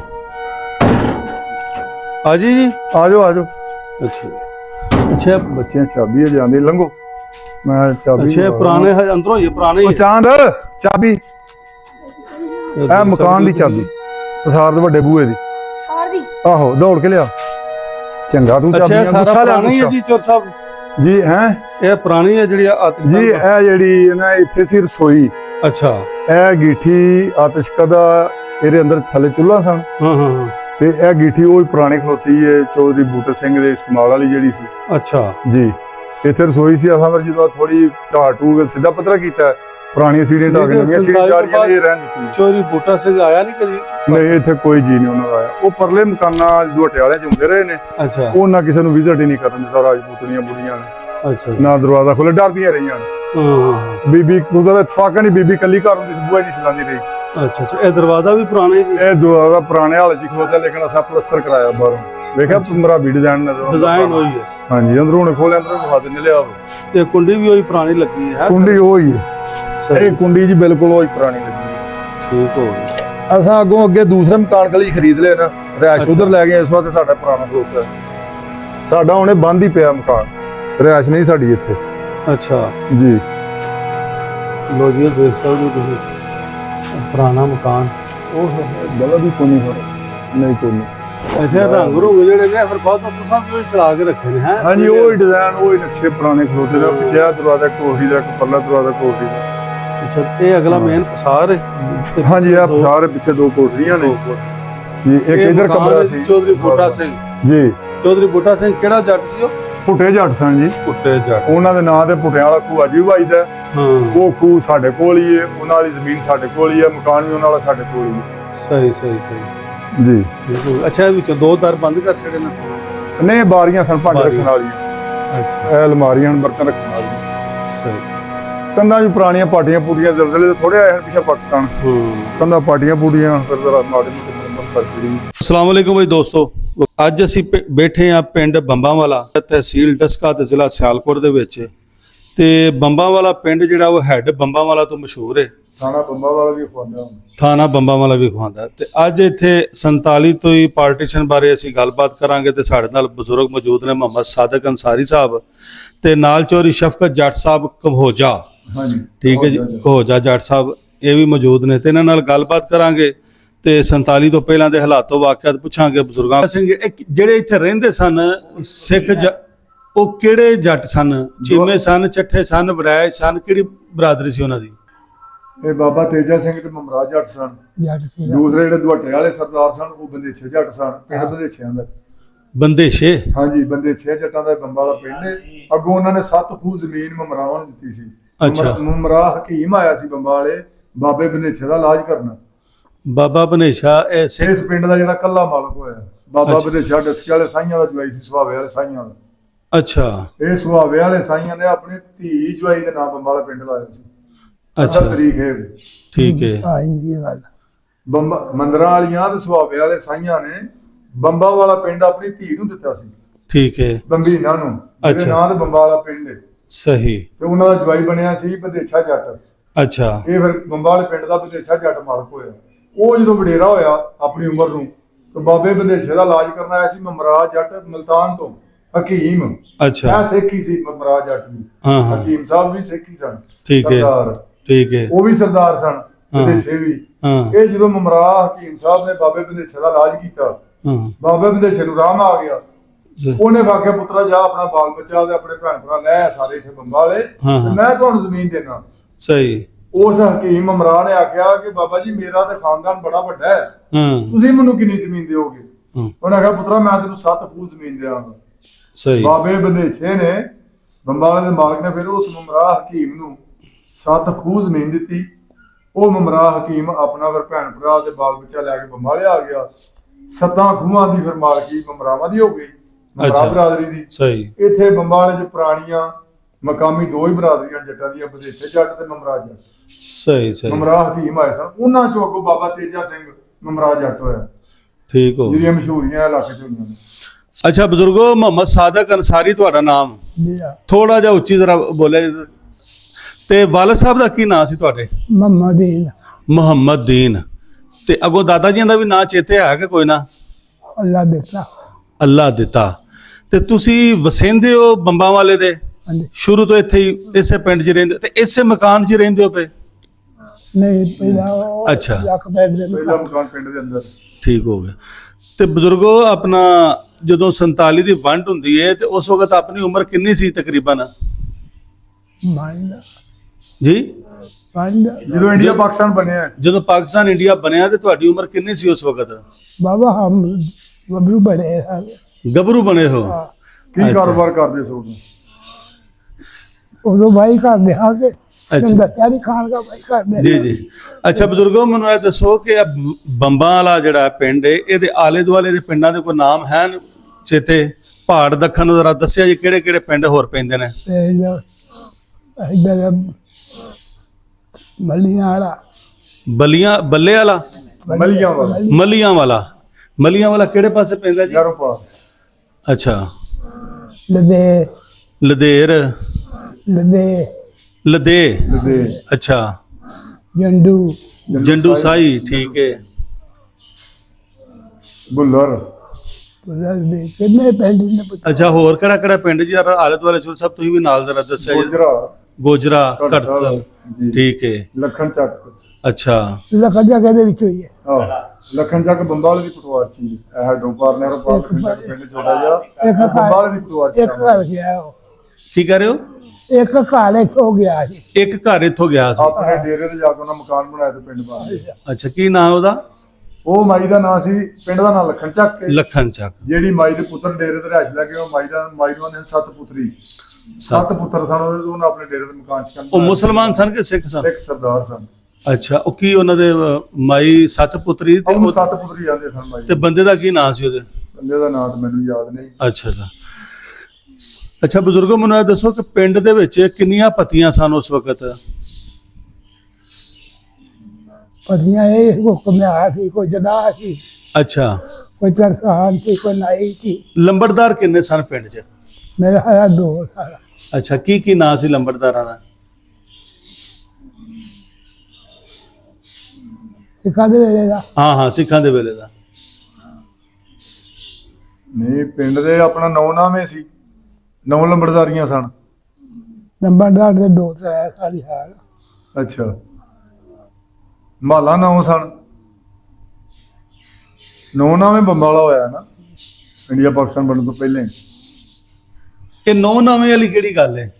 ਆਜੀ ਜੀ ਆ ਜਾਓ ਆ ਜਾਓ। ਅੱਛਾ ਅੱਛਾ। ਬੱਚਿਆਂ ਚਾਬੀ ਹੈ ਜਾਂਦੀ ਲੰਘੋ। ਮੈਂ ਚਾਬੀ ਅੱਛਾ ਪੁਰਾਣੇ ਅੰਦਰੋਂ ਹੀ ਪੁਰਾਣੇ ਹੀ ਚਾਂਦ ਚਾਬੀ। ਇਹ ਮਕਾਨ ਦੀ ਚਾਬੀ। ਪਸਾਰ ਦੇ ਵੱਡੇ ਬੂਹੇ ਦੀ। ਦੀ? ਆਹੋ ਦੌੜ ਕੇ ਲਿਆ। ਚੰਗਾ ਤੂੰ ਚਾਬੀਆਂ ਸਾਰਾ ਗੁੱਛਾ ਲਿਆ ਪੁਰਾਣਾ ਹੀ ਹੈ ਗੁੱਛਾ। ਜੀ ਚੋਰ ਸਾਹਿਬ? ਜੀ ਹੈ? ਇਹ ਪੁਰਾਣੀ ਹੈ ਜਿਹੜੀ ਆਤਿਸ਼ ਜੀ ਇਹ ਜਿਹੜੀ ਨਾ ਇੱਥੇ ਸੀ ਰਸੋਈ। ਅੱਛਾ। ਇਹ ਗੀਠੀ ਆਤਿਸ਼ਕਦਾ ਇਹਦੇ ਅੰਦਰ ਥੱਲੇ ਚੁੱਲ੍ਹਾ ਸਨ। ਹਾਂ ਹਾਂ ਹਾਂ। ਤੇ ਇਹ ਗੀਠੀ ਉਹ ਪੁਰਾਣੀ ਖਲੋਤੀ ਹੈ ਚੌਧਰੀ ਬੂਟੇ ਸਿੰਘ ਦੇ ਇਸਤੇਮਾਲ ਵਾਲੀ ਜਿਹੜੀ ਸੀ। ਅੱਛਾ। ਜੀ। ਇੱਥੇ ਰਸੋਈ ਸੀ ਅਸਾਂ ਫਿਰ ਜਦੋਂ ਥੋੜੀ ਢਾਟੂ ਸਿੱਧਾ ਪੱਧਰਾ ਕੀਤਾ ਪੁਰਾਣੀਆਂ ਸੀੜੀਆਂ ਢਾਹ ਕੇ ਨਵੀਆਂ ਚਾੜੀਆਂ ਨੇ ਇਹ ਰਹਿਣ ਦਿੱਤੀ ਚੋਰੀ ਬੂਟਾ ਸਿੰਘ ਆਇਆ ਨਹੀਂ ਕਦੀ? ਨਹੀਂ ਇੱਥੇ ਕੋਈ ਜੀ ਨਹੀਂ ਉਹਨਾਂ ਦਾ ਆਇਆ। ਉਹ ਪਰਲੇ ਮਕਾਨਾਂ ਦੁਹਟੇ ਵਾਲਿਆਂ ਚ ਹੁੰਦੇ ਰਹੇ ਨੇ ਅੱਛਾ। ਉਹਨਾਂ ਕਿਸੇ ਨੂੰ ਵਿਜ਼ਿਟ ਹੀ ਨਹੀਂ ਕਰਨ ਦਿੱਤਾ ਰਾਜਪੂਤਨੀਆਂ ਬੁੜੀਆਂ ਨੇ। ਅੱਛਾ ਨਾ ਦਰਵਾਜ਼ਾ ਖੋਲੇ ਡਰਦੀਆਂ ਰਹੀਆਂ ਨੇ। ਬੀਬੀ ਕੁਦਰ ਇਤਫਾਕਾ ਨਹੀਂ ਬੀਬੀ ਕੱਲੀ ਘਰ ਹੁੰਦੀ ਸੀ ਬੂਆ ਨਹੀਂ ਚਲਾਉਂਦੀ ਰਹੀ। ਅੱਛਾ ਅੱਛਾ। ਇਹ ਦਰਵਾਜ਼ਾ ਵੀ ਪੁਰਾਣਾ ਹੀ ਇਹ ਦਰਵਾਜ਼ਾ ਪੁਰਾਣੇ ਹਾਲੇ ਚ ਹੀ ਖਲੋਤਾ ਲੇਕਿਨ ਅਸਾਂ ਪਲਸਤਰ ਕਰਾਇਆ ਬਾਹਰੋਂ। ਵੇਖਿਆ ਮੇਰਾ ਵੀ ਡਿਜ਼ਾਈਨ ਨਜ਼ਰ ਡਿਜ਼ਾਈਨ ਹੋਈ ਹੈ। ਹਾਂਜੀ ਅੰਦਰੋਂ ਨੇ ਖੋਲੇ ਅੰਦਰੋਂ ਵਿਖਾ ਦਿੰਦੇ ਲਿਆ ਇਹ ਕੁੰਡੀ ਵੀ ਉਹੀ ਪੁਰਾਣੀ ਲੱਗੀ ਹੈ ਕੁੰਡੀ ਉਹ ਹੀ। ਇਹ ਕੁੰਡੀ ਜੀ ਬਿਲਕੁਲ ਉਹ ਹੀ ਪੁਰਾਣੀ ਲੱਗੀ ਹੈ। ਠੀਕ ਹੋ ਗਿਆ ਅਸਾਂ ਅੱਗੋਂ ਅੱਗੇ ਦੂਸਰੇ ਮਕਾਨ ਗਲੀ ਖਰੀਦ ਲਿਆ ਨਾ ਅੱਛਾ। ਉਧਰ ਲੈ ਗਏ ਇਸ ਵਾਸਤੇ ਸਾਡਾ ਪੁਰਾਣਾ ਗਰੁੱਪ ਹੈ। ਸਾਡਾ ਹੁਣੇ ਬੰਦ ਹੀ ਪਿਆ ਮਕਾਨ। ਰਿਹਾਇਸ਼ ਨਹੀਂ ਸਾਡੀ ਇੱਥੇ। ਅੱਛਾ। ਜੀ। ਲੋ ਜੀ ਦੇਖ ਸਕਦੇ ਹੋ ਤੁਸੀਂ। ਪੁਰਾਣਾ ਮਕਾਨ। ਉਹ ਗਲਤ ਹੀ ਕੋਈ ਨਹੀਂ ਹੋ ਨਹੀਂ ਕੋਈ ਅੱਛਾ ਰੰਗ ਰੁੰਗ ਜਿਹੜੇ ਨੇ ਫਿਰ ਬਹੁਤ ਤੁਸੀਂ ਵੀ ਉਹੀ ਚਲਾ ਕੇ ਰੱਖੇ ਨੇ ਹੈ? ਹਾਂਜੀ ਉਹ ਹੀ ਡਿਜ਼ਾਈਨ ਉਹ ਹੀ ਨਕਸ਼ੇ ਪੁਰਾਣੇ ਖਲੋਤੇ ਨੇ ਪਿੱਛੇ ਆਹ ਦਰਵਾਜ਼ਾ ਕੋਠੀ ਦਾ ਇੱਕ ਪਰਲਾ ਦਰਵਾਜ਼ਾ ਕੋਠੀ ਦਾ। ਅੱਛਾ ਇਹ ਅਗਲਾ ਹਾਂ। ਮੇਨ ਪਸਾਰ ਹੈ? ਤੇ ਹਾਂਜੀ ਆ ਦੋ- ਸਾਰੇ ਪਿੱਛੇ ਦੋ ਕੋਠੜੀਆਂ ਨੇ। ਦੋ ਜੀ ਇੱਕ ਇਹ ਇਧਰ ਕਮਰਾ ਹੈ ਸੀ। ਚੌਧਰੀ ਬੂਟਾ ਸਿੰਘ। ਜੀ। ਚੌਧਰੀ ਬੂਟਾ ਸਿੰਘ ਕਿਹੜਾ ਜੱਟ ਸੀ ਉਹ? ਪੁੱਟੇ ਜੱਟ ਸਨ ਜੀ। ਪੁੱਟੇ ਜੱਟ ਉਹਨਾਂ ਦੇ ਨਾਂ ਤੇ ਪੁੱਟਿਆਂ ਵਾਲਾ ਖੂਹ ਅੱਜ ਵੀ ਵੱਜਦਾ। ਹੈ। ਹਾਂ। ਉਹ ਖੂਹ ਸਾਡੇ ਕੋਲ ਹੀ ਹੈ ਉਹਨਾਂ ਵਾਲੀ ਜ਼ਮੀਨ ਸਾਡੇ ਕੋਲ ਹੀ ਹੈ ਮਕਾਨ ਵੀ ਉਹਨਾਂ ਵਾਲਾ ਸਾਡੇ ਕੋਲ ਹੀ ਹੈ। ਸਹੀ ਸਹੀ ਸਹੀ। ਜੀ। ਬਿਲਕੁਲ। ਅੱਛਾ ਵਿੱਚੋਂ ਦੋ ਦਰ ਬੰਦ ਕਰ ਛੜੇ ਨਾ? ਨਹੀਂ ਬਾਰੀਆਂ ਸਨ ਭਾਂਡੇ। ਰੱਖਣ ਵਾਲੀਆਂ। ਅੱਛਾ। ਇਹ ਅਲਮਾਰੀਆਂ ਹਨ ਬਰਤਨ ਰੱਖਣ ਵਾਲੀਆਂ। ਸਹੀ ਕੰਧਾਂ 'ਚ ਪੁਰਾਣੀਆਂ ਪਾਟੀਆਂ ਪੂਟੀਆਂ ਜ਼ਲਜ਼ਲੇ ਤੇ ਥੋੜੇ ਆਏ ਹਨ ਪਿੱਛੇ ਪਾਕਿਸਤਾਨ। ਹੂੰ। ਕੰਧਾਂ ਪਾਟੀਆਂ ਪੂਟੀਆਂ ਫਿਰ ਜ਼ਰਾ ਮਾੜੇ ਮੋਟੇ ਛੜੀ ਅਸਲਾਮ ਵਾਲੇਕੁਮ ਬਈ ਦੋਸਤੋ। ਅੱਜ ਅਸੀਂ ਪ- ਬੈਠੇ ਆ ਪਿੰਡ ਬੰਬਾਂਵਾਲਾ ਤਹਿਸੀਲ ਡਸਕਾ ਤੇ ਜ਼ਿਲ੍ਹਾ ਸਿਆਲਕੋਟ ਦੇ ਵਿੱਚ। ਤੇ ਬੰਬਾਂਵਾਲਾ ਪਿੰਡ ਜਿਹੜਾ ਉਹ ਹੈੱਡ ਬੰਬਾਂਵਾਲਾ ਤੋਂ ਮਸ਼ਹੂਰ ਹੈ ਥਾਣਾ ਬੰਬਾ ਵਾਲਾ ਵੀ ਖਵਾਉਂਦਾ ਥਾਣਾ ਬੰਬਾਂਵਾਲਾ ਵੀ ਖਵਾਉਂਦਾ। ਤੇ ਅੱਜ ਇੱਥੇ 47 ਤੋਂ ਹੀ ਪਾਰਟੀਸ਼ਨ ਬਾਰੇ ਅਸੀਂ ਗੱਲਬਾਤ ਕਰਾਂਗੇ ਤੇ ਸਾਡੇ ਨਾਲ ਬਜ਼ੁਰਗ ਮੌਜੂਦ ਨੇ ਮੁਹੰਮਦ ਸਾਦਕ ਅੰਸਾਰੀ ਸਾਹਿਬ ਤੇ ਨਾਲ ਚੋਰੀ ਸ਼ਫਕਤ ਜੱਟ ਸਾਹਿਬ ਕਮਹੋਜਾ ਹਾਂਜੀ ਠੀਕ ਹੈ ਜੀ ਕਮਹੋਜਾ ਜੱਟ। ਸਾਹਿਬ ਇਹ ਵੀ ਮੌਜੂਦ ਨੇ ਤੇ ਇਹਨਾਂ ਨਾਲ ਗੱਲਬਾਤ ਕਰਾਂਗੇ ਤੇ 47 ਤੋਂ ਪਹਿਲਾਂ ਦੇ ਹਾਲਾਤੋਂ ਵਾਕਿਆਤ ਪੁੱਛਾਂਗੇ ਬਜ਼ੁਰਗਾਂ ਸਿੰਘ ਜਿਹੜੇ ਇੱਥੇ ਰਹਿੰਦੇ ਸਨ ਸਿੱਖ ਜ- ਉਹ ਕਿਹੜੇ ਜੱਟ ਸਨ? ਚੀਮੇ ਸਨ ਚੱਠੇ ਸਨ ਵੜਾਏ ਸਨ? ਕਿਹੜੀ ਬਰਾਦਰੀ ਸੀ ਉਹਨਾਂ ਦੀ? ਇਹ ਬਾਬਾ ਤੇਜਾ ਸਿੰਘ ਤੇ ਮਮਰਾਜ ਜੱਟ ਸਨ। ਜੱਟ ਦੂਸਰੇ ਜਿਹੜੇ ਦੁਹੱਟੇ ਵਾਲੇ ਸਰਦਾਰ ਸਨ ਉਹ ਬੰਦੇਛੇ ਜੱਟ ਸਨ ਪਿੰਡ ਬੰਦੇਛਿਆਂ ਦਾ। ਬੰਦੇਸ਼ੇ ਹਾਂਜੀ ਬੰਦੇਛੇ ਜੱਟਾਂ ਦਾ ਬੰਬਾ ਵਾਲਾ ਪਿੰਡ ਹੈ। ਅੱਗੋਂ ਉਹਨਾਂ ਨੇ 7 ਖੂਹ ਜ਼ਮੀਨ ਮਮਰਾਵਾਂ ਨੂੰ ਦਿੱਤੀ ਸੀ। ਅੱਛਾ। ਮਮਰਾ ਹਕੀਮ ਆਇਆ ਸੀ ਬੰਬਾ ਵਾਲੇ ਬਾਬੇ ਬੰਦੇਛੇ ਦਾ ਇਲਾਜ ਕਰਨਾ। ਬਾਬਾ ਬਨੇਸ਼ਾ ਇਹ ਸਿੱਖ ਇਸ ਪਿੰਡ ਦਾ ਜਿਹੜਾ ਕੱਲਾ ਮਾਲਕ ਹੋਇਆ। ਬਾਬਾ। ਬੰਦੇਛਾ ਡਸਕੇ ਵਾਲੇ ਸਾਈਆਂ ਦਾ ਜਵਾਈ ਸੀ ਸੁਹਾਵੇ ਵਾਲੇ ਸਾਈਆਂ ਦਾ। ਅੱਛਾ। ਇਹ ਸੁਹਾਵੇ ਵਾਲੇ ਸਾਈਆਂ ਨੇ ਆਪਣੀ ਧੀ ਜਵਾਈ ਦੇ ਨਾਮ ਬੰਬਾ ਵਾਲਾ ਪਿੰਡ ਲਾਇਆ ਸੀ। ਅੱਛਾ। ਅੱਛਾ ਤਰੀਕ ਹੈ। ਠੀਕ ਹੈ। ਹਾਂ ਜੀ ਗੱਲ। ਬੰਬਾ ਮੰਦਰਾਂ ਵਾਲੀਆਂ ਤੇ ਸੁਹਾਵੇ ਵਾਲੇ ਸਾਈਆਂ ਨੇ ਬੰਬਾ ਵਾਲਾ ਪਿੰਡ ਆਪਣੀ ਧੀ ਨੂੰ ਦਿੱਤਾ ਸੀ। ਠੀਕ ਹੈ। ਬੰਬੀਨਾ ਨੂੰ। ਅੱਛਾ। ਜਿਹਦੇ ਨਾਂ ਤੇ ਬੰਬਾ ਵਾਲਾ ਪਿੰਡ ਹੈ। ਸਹੀ। ਤੇ ਉਹਨਾਂ ਦਾ ਜਵਾਈ ਬਣਿਆ ਸੀ ਬਦੇਛਾ ਜੱਟ ਅੱਛਾ। ਇਹ ਫਿਰ ਬੰਬਾ ਵਾਲੇ ਪਿੰਡ ਦਾ ਬਦੇਛਾ ਜੱਟ ਮਾਲਕ ਹੋਇਆ। ਉਹ ਜਦੋਂ ਵਡੇਰਾ ਹੋਇਆ ਆਪਣੀ ਉਮਰ ਨੂੰ ਤੇ ਬਾਬੇ ਬਦੇਛੇ ਦਾ ਇਲਾਜ ਕਰਨ ਆਇਆ ਸੀ ਮਮਰਾਜ ਜੱਟ ਮਲਤਾਨ ਤੋਂ ਹਕੀਮ। ਅੱਛਾ। ਇਹ ਸਿੱਖ ਸੀ ਮਮਰਾਜ ਜੱਟ ਵੀ ਹਾਂ ਹਾਂ। ਹਕੀਮ ਸਾਹਿਬ ਵੀ ਸਿੱਖ ਸਨ। ਠੀਕ ਹੈ। ਸਰਦਾਰ। ਠੀਕ ਹੈ। ਉਹ ਵੀ ਸਰਦਾਰ ਸਨ। ਬਦੇਛੇ ਵੀ। ਇਹ ਜਦੋਂ ਮਮਰਾ ਹਕੀਮ ਸਾਹਿਬ ਨੇ ਬਾਬੇ ਬਦੇਛੇ ਦਾ ਇਲਾਜ ਕੀਤਾ ਬਾਬੇ ਬਦੇਛੇ ਨੂੰ ਰਾਮ ਆ ਗਿਆ। ਉਹਨੇ ਆਖਿਆ ਪੁੱਤਰਾ ਜਾ ਆਪਣਾ ਬਾਲ ਬੱਚਾ ਤੇ ਆਪਣੇ ਭੈਣ ਭਰਾ ਲੈ ਸਾਰੇ ਇੱਥੇ ਬੰਬਾ ਵਾਲੇ। ਮੈਂ ਤੁਹਾਨੂੰ ਜ਼ਮੀਨ ਦੇਣਾ। ਸਹੀ। ਉਸ ਹਕੀਮ ਇਮਰਾਨ ਨੇ ਆਖਿਆ ਕਿ ਬਾਬਾ ਜੀ ਮੇਰਾ ਤੇ ਖਾਨਦਾਨ ਬੜਾ ਵੱਡਾ ਹੈ। ਤੁਸੀਂ ਮੈਨੂੰ ਕਿੰਨੀ ਜ਼ਮੀਨ ਦਿਓਗੇ? ਉਹਨੇ ਆਖਿਆ ਪੁੱਤਰਾ ਮੈਂ ਤੈਨੂੰ 7 ਫੂਟ ਜ਼ਮੀਨ ਦੇਵਾਂਗਾ ਸਹੀ। ਬਾਬੇ ਬੰਦੇਛੇ ਨੇ ਬੰਬਾ ਵਾਲੇ ਦੇ ਮਾਲਕ ਨੇ ਫਿਰ ਉਸ ਮਮਰਾ ਹਕੀਮ ਨੂੰ 7 ਖੂਹ ਜ਼ਮੀਨ ਦਿੱਤੀ। ਉਹ ਮਮਰਾ ਹਕੀਮ ਆਪਣਾ ਫਿਰ ਭੈਣ ਭਰਾ ਤੇ ਬਾਲ ਬੱਚਾ ਲੈ ਕੇ ਬੰਬਾਲੇ ਆ ਗਿਆ। ਸੱਤਾਂ ਖੂਹਾਂ ਦੀ ਫਿਰ ਮਾਲਕੀ ਮਮਰਾਵਾਂ ਦੀ ਹੋ ਗਈ। ਮਮਰਾ ਅੱਛਾ। ਬਰਾਦਰੀ ਦੀ। ਸਹੀ। ਇੱਥੇ ਬੰਬਾਲੇ ਚ ਪੁਰਾਣੀਆਂ ਮਕਾਮੀ ਦੋ ਹੀ ਬਰਾਦਰੀਆਂ ਜੱਟਾਂ ਦੀਆਂ ਬਦੇਛੇ ਜੱਟ ਤੇ ਮਮਰਾ ਜੱਟ। ਸਹੀ ਸਹੀ। ਮਮਰਾ ਹਕੀਮ ਆਏ ਸਨ। ਉਹਨਾਂ ਚੋਂ ਅੱਗੋਂ ਬਾਬਾ ਤੇਜਾ ਸਿੰਘ ਮਮਰਾ ਜੱਟ ਹੋਇਆ। ਠੀਕ ਹੋ। ਜਿਹੜੀਆਂ ਮਸ਼ਹੂਰੀਆਂ ਇਲਾਕੇ ਚ ਹੋਈਆਂ ਨੇ। ਅੱਛਾ ਬਜ਼ੁਰਗੋ ਮੁਹੰਮਦ ਸਾਦਕ ਅੰਸਾਰੀ ਤੁਹਾਡਾ ਨਾਮ? ਥੋੜਾ ਜਿਹਾ ਉੱਚੀ ਜ਼ਰਾ ਬੋਲਿਆ ਜੀ। ਤੇ ਵਾਲਦ ਸਾਹਿਬ ਦਾ ਕੀ ਨਾਂ ਸੀ ਤੁਹਾਡੇ? ਮੰਮਾ ਦੇ ਮੁਹੰਮਦ ਦੀਨ। ਤੇ ਅਗੋ ਦਾਦਾ ਜੀਆਂ ਦਾ ਵੀ ਨਾਂ ਚੇਤੇ ਹੈ ਕਿ ਕੋਈ ਨਾ? ਅੱਲਾ ਦਿੱਤਾ। ਅੱਲਾ ਦਿੱਤਾ। ਤੇ ਤੁਸੀਂ ਵਸਿੰਦੇ ਹੋ ਬੰਬਾਂ ਵਾਲੇ ਦੇ? ਹਾਂਜੀ। ਸ਼ੁਰੂ ਤੋਂ ਇੱਥੇ ਹੀ ਇਸੇ ਪਿੰਡ 'ਚ ਰਹਿੰਦੇ ਤੇ ਇਸੇ ਮਕਾਨ 'ਚ ਹੀ ਰਹਿੰਦੇ ਹੋ ਪਏ ਨਹੀਂ ਪਹਿਲਾਂ ਉਹ ਅੱਛਾ। ਲੱਖ ਬੈਠ ਦੇ ਪਹਿਲਾ ਮਕਾਨ ਪਿੰਡ ਦੇ ਅੰਦਰ। ਠੀਕ ਹੋ ਗਿਆ। ਤੇ ਬਜ਼ੁਰਗੋ ਆਪਣਾ ਜਦੋਂ 47 ਦੀ ਵੰਡ ਹੁੰਦੀ ਹੈ ਤੇ ਉਸ ਵਕਤ ਆਪਣੀ ਉਮਰ ਕਿੰਨੀ ਸੀ ਤਕਰੀਬਨ? ਮੰਨ ਜੀ? ਜਦੋਂ ਇੰਡੀਆ ਪਾਕਿਸਤਾਨ ਬਣਿਆ ਜਦੋਂ ਪਾਕਿਸਤਾਨ ਇੰਡੀਆ ਬਣਿਆ ਤੇ ਤੁਹਾਡੀ ਉਮਰ ਕਿੰਨੀ ਸੀ ਉਸ ਵਕਤ? ਬਾਬਾ ਹਮ ਬਬਰੂ ਬੜੇ ਸਾਰੇ। ਗੱਭਰੂ ਬਣੇ ਹੋ? ਕੀ। ਕਾਰੋਬਾਰ ਕਰਦੇ ਸੋ ਉਦੋਂ? ਬਾਈ ਕਰਦੇ ਹਾਂ ਕਿ ਅੱਛਾ। ਚੰਦਾ ਚਾਰੀ ਖਾਨ ਦਾ ਬਾਈ ਕਰਦੇ ਜੀ ਜੀ। ਅੱਛਾ ਬਜ਼ੁਰਗੋ ਮੈਨੂੰ ਇਹ ਦੱਸੋ ਕਿ ਇਹ ਬੰਬਾਂ ਵਾਲਾ ਜਿਹੜਾ ਪਿੰਡ ਹੈ ਇਹਦੇ ਆਲੇ ਦੁਆਲੇ ਦੇ ਪਿੰਡਾਂ ਦੇ ਕੋਈ ਨਾਮ ਹਨ ਚੇਤੇ ਪਹਾੜ ਦੱਖਣ ਨੂੰ ਜ਼ਰਾ ਦੱਸਿਆ ਜੀ ਕਿਹੜੇ ਕਿਹੜੇ ਪਿੰਡ ਹੋਰ ਪੈਂਦੇ ਨੇ? ਮਲੀਆਂ ਵਾਲਾ ਬਲੀਆਂ ਬੱਲੇ ਵਾਲਾ ਮਲੀਆਂ ਵਾਲਾ ਮਲੀਆਂ ਵਾਲਾ ਮਲੀਆਂ ਵਾਲਾ ਕਿਹੜੇ ਪਾਸੇ ਪੈਂਦਾ ਜੀ ਯਾਰੋਂ ਪਾਰ ਅੱਛਾ ਲਦੇ ਲਦੇਰ ਲਦੇ ਲਦੇ ਅੱਛਾ ਜੰਡੂ ਜੰਡੂ ਸਾਈ ਠੀਕ ਹੈ ਬੁੱਲਰ ਕਿੰਨੇ ਪਿੰਡ ਨੇ ਅੱਛਾ ਹੋਰ ਕਿਹੜਾ ਕਿਹੜਾ ਪਿੰਡ ਜੀ ਆਲੇ ਦੁਆਲੇ ਚੋਂ ਸਭ ਤੁਸੀਂ ਵੀ ਨਾਲ ਜ਼ਰਾ ਦੱਸਿਆ ਜੀ ਗੋਜਰਾ ਜੀ। ਠੀਕ ਹੈ ਲਖਣ ਚੱਕ। ਅੱਛਾ। ਲੱਖ ਜਗ੍ਹਾ ਦੇ ਵਿੱਚ ਹੋਈ ਹੈ ਆਹ। ਲਖਣ ਚੱਕ ਬੰਬਾਲ ਦੀ ਪਟਵਾਰ ਚੀ ਇਹ ਡੋਪਾਰ ਨਹਿਰ ਪਾਰ ਲਖਣ ਚੱਕ ਪਿੰਡ ਛੋਟਾ ਜਿਹਾ। ਇੱਕ ਘਰ। ਬੰਬਾਲ ਦੀ ਪਟਵਾਰ ਇੱਕ ਘਰ ਗਿਆ ਉਹ। ਕੀ ਕਹਿ ਰਹੇ ਹੋ? ਇੱਕ ਘਰ ਇੱਥੇ ਹੋ ਗਿਆ ਸੀ। ਇੱਕ ਘਰ ਇੱਥੋਂ ਗਿਆ ਸੀ। ਆਪਣੇ ਡੇਰੇ ਤੇ ਜਾ ਕੇ ਉਹਨਾਂ ਮਕਾਨ ਬਣਾਇਆ ਤੇ ਪਿੰਡ ਬਾਹਰ। ਅੱਛਾ ਕੀ ਨਾਮ ਉਹਦਾ? ਉਹ ਮਾਈ ਦਾ ਨਾਂ ਸੀ ਪਿੰਡ ਦਾ ਨਾਂ ਲਖਣ ਚੱਕ ਹੈ। ਲਖਨ ਚੱਕ। ਜਿਹੜੀ ਮਾਈ ਦੇ ਪੁੱਤਰ ਡੇਰੇ ਤੇ ਰਹਿਸ਼ ਲੈ ਕੇ ਉਹ ਮਾਈ ਦਾ ਮਾਈ ਨੂੰ ਆਂਦੇ ਸੱਤ ਪੁੱਤਰੀ। ਸੱਤ ਪੁੱਤਰ ਸਨ ਉਹਨਾਂ ਆਪਣੇ ਡੇਰੇ ਦੇ ਮਕਾਨ ਚ ਕੰਮ ਉਹ ਮੁਸਲਮਾਨ ਸਨ ਕਿ ਸਿੱਖ ਸਨ? ਸਿੱਖ ਸਰਦਾਰ ਸਨ। ਅੱਛਾ ਉਹ ਕੀ ਉਹਨਾਂ ਦੇ ਅਹ, ਮਾਈ ਸੱਤ ਪੁੱਤਰੀ ਤੇ ਉਹਨੂੰ ਉਹ- ਸੱਤ ਪੁੱਤਰੀ ਜਾਂਦੇ ਸਨ ਬਾਈ ਤੇ ਬੰਦੇ ਦਾ ਕੀ ਨਾਂ ਸੀ ਉਹਦੇ? ਬੰਦੇ ਦਾ ਨਾਮ ਤਾਂ ਮੈਨੂੰ ਯਾਦ ਨਹੀਂ। ਅੱਛਾ ਅੱਛਾ। ਅੱਛਾ ਬਜ਼ੁਰਗੋ ਮੈਨੂੰ ਇਹ ਦੱਸੋ ਕਿ ਪਿੰਡ ਦੇ ਵਿੱਚ ਕਿੰਨੀਆਂ ਪਤੀਆਂ ਸਨ ਉਸ ਵਕਤ? ਪਤੀਆਂ ਇਹ ਹੁਕਮ ਆ ਸੀ ਕੋਈ ਜਦਾ ਸੀ। ਅੱਛਾ। ਕੋਈ ਤਰਖਾਨ ਸੀ ਕੋਈ ਨਾਈ ਸੀ। ਲੰਬੜਦਾਰ ਕਿੰਨੇ ਸਨ ਪਿੰਡ 'ਚ? ਮੇਰਾ ਹੈ ਦੋ ਸਾਰਾ ਅੱਛਾ ਕੀ ਕੀ ਨਾਂ ਸੀ ਲੰਬੜਦਾਰਾਂ ਦਾ? ਸਿੱਖਾਂ ਦੇ ਵੇਲੇ ਦਾ। ਹਾਂ ਹਾਂ ਸਿੱਖਾਂ ਦੇ ਵੇਲੇ ਦਾ। ਨਹੀਂ ਪਿੰਡ ਦੇ ਆਪਣਾ ਨੌ ਨਾਵੇਂ ਸੀ। ਨੌ ਲੰਬੜਦਾਰੀਆਂ ਸਨ। ਨੰਬਰਦਾਰ ਦੇ ਦੋ ਤਰ੍ਹਾਂ ਸਾਰੀ ਹਾਲ। ਅੱਛਾ। ਮਾਲਾ ਨੌ ਸਨ। ਨੌ ਨਾਵੇਂ ਬੰਬਾਲਾ ਹੋਇਆ ਨਾ ਇੰਡੀਆ ਪਾਕਿਸਤਾਨ ਬਣਨ ਤੋਂ ਪਹਿਲਾਂ ਹੀ। ਇਹ ਨੌ ਨਾਵੇਂ ਵਾਲੀ ਕਿਹੜੀ ਗੱਲ ਹੈ?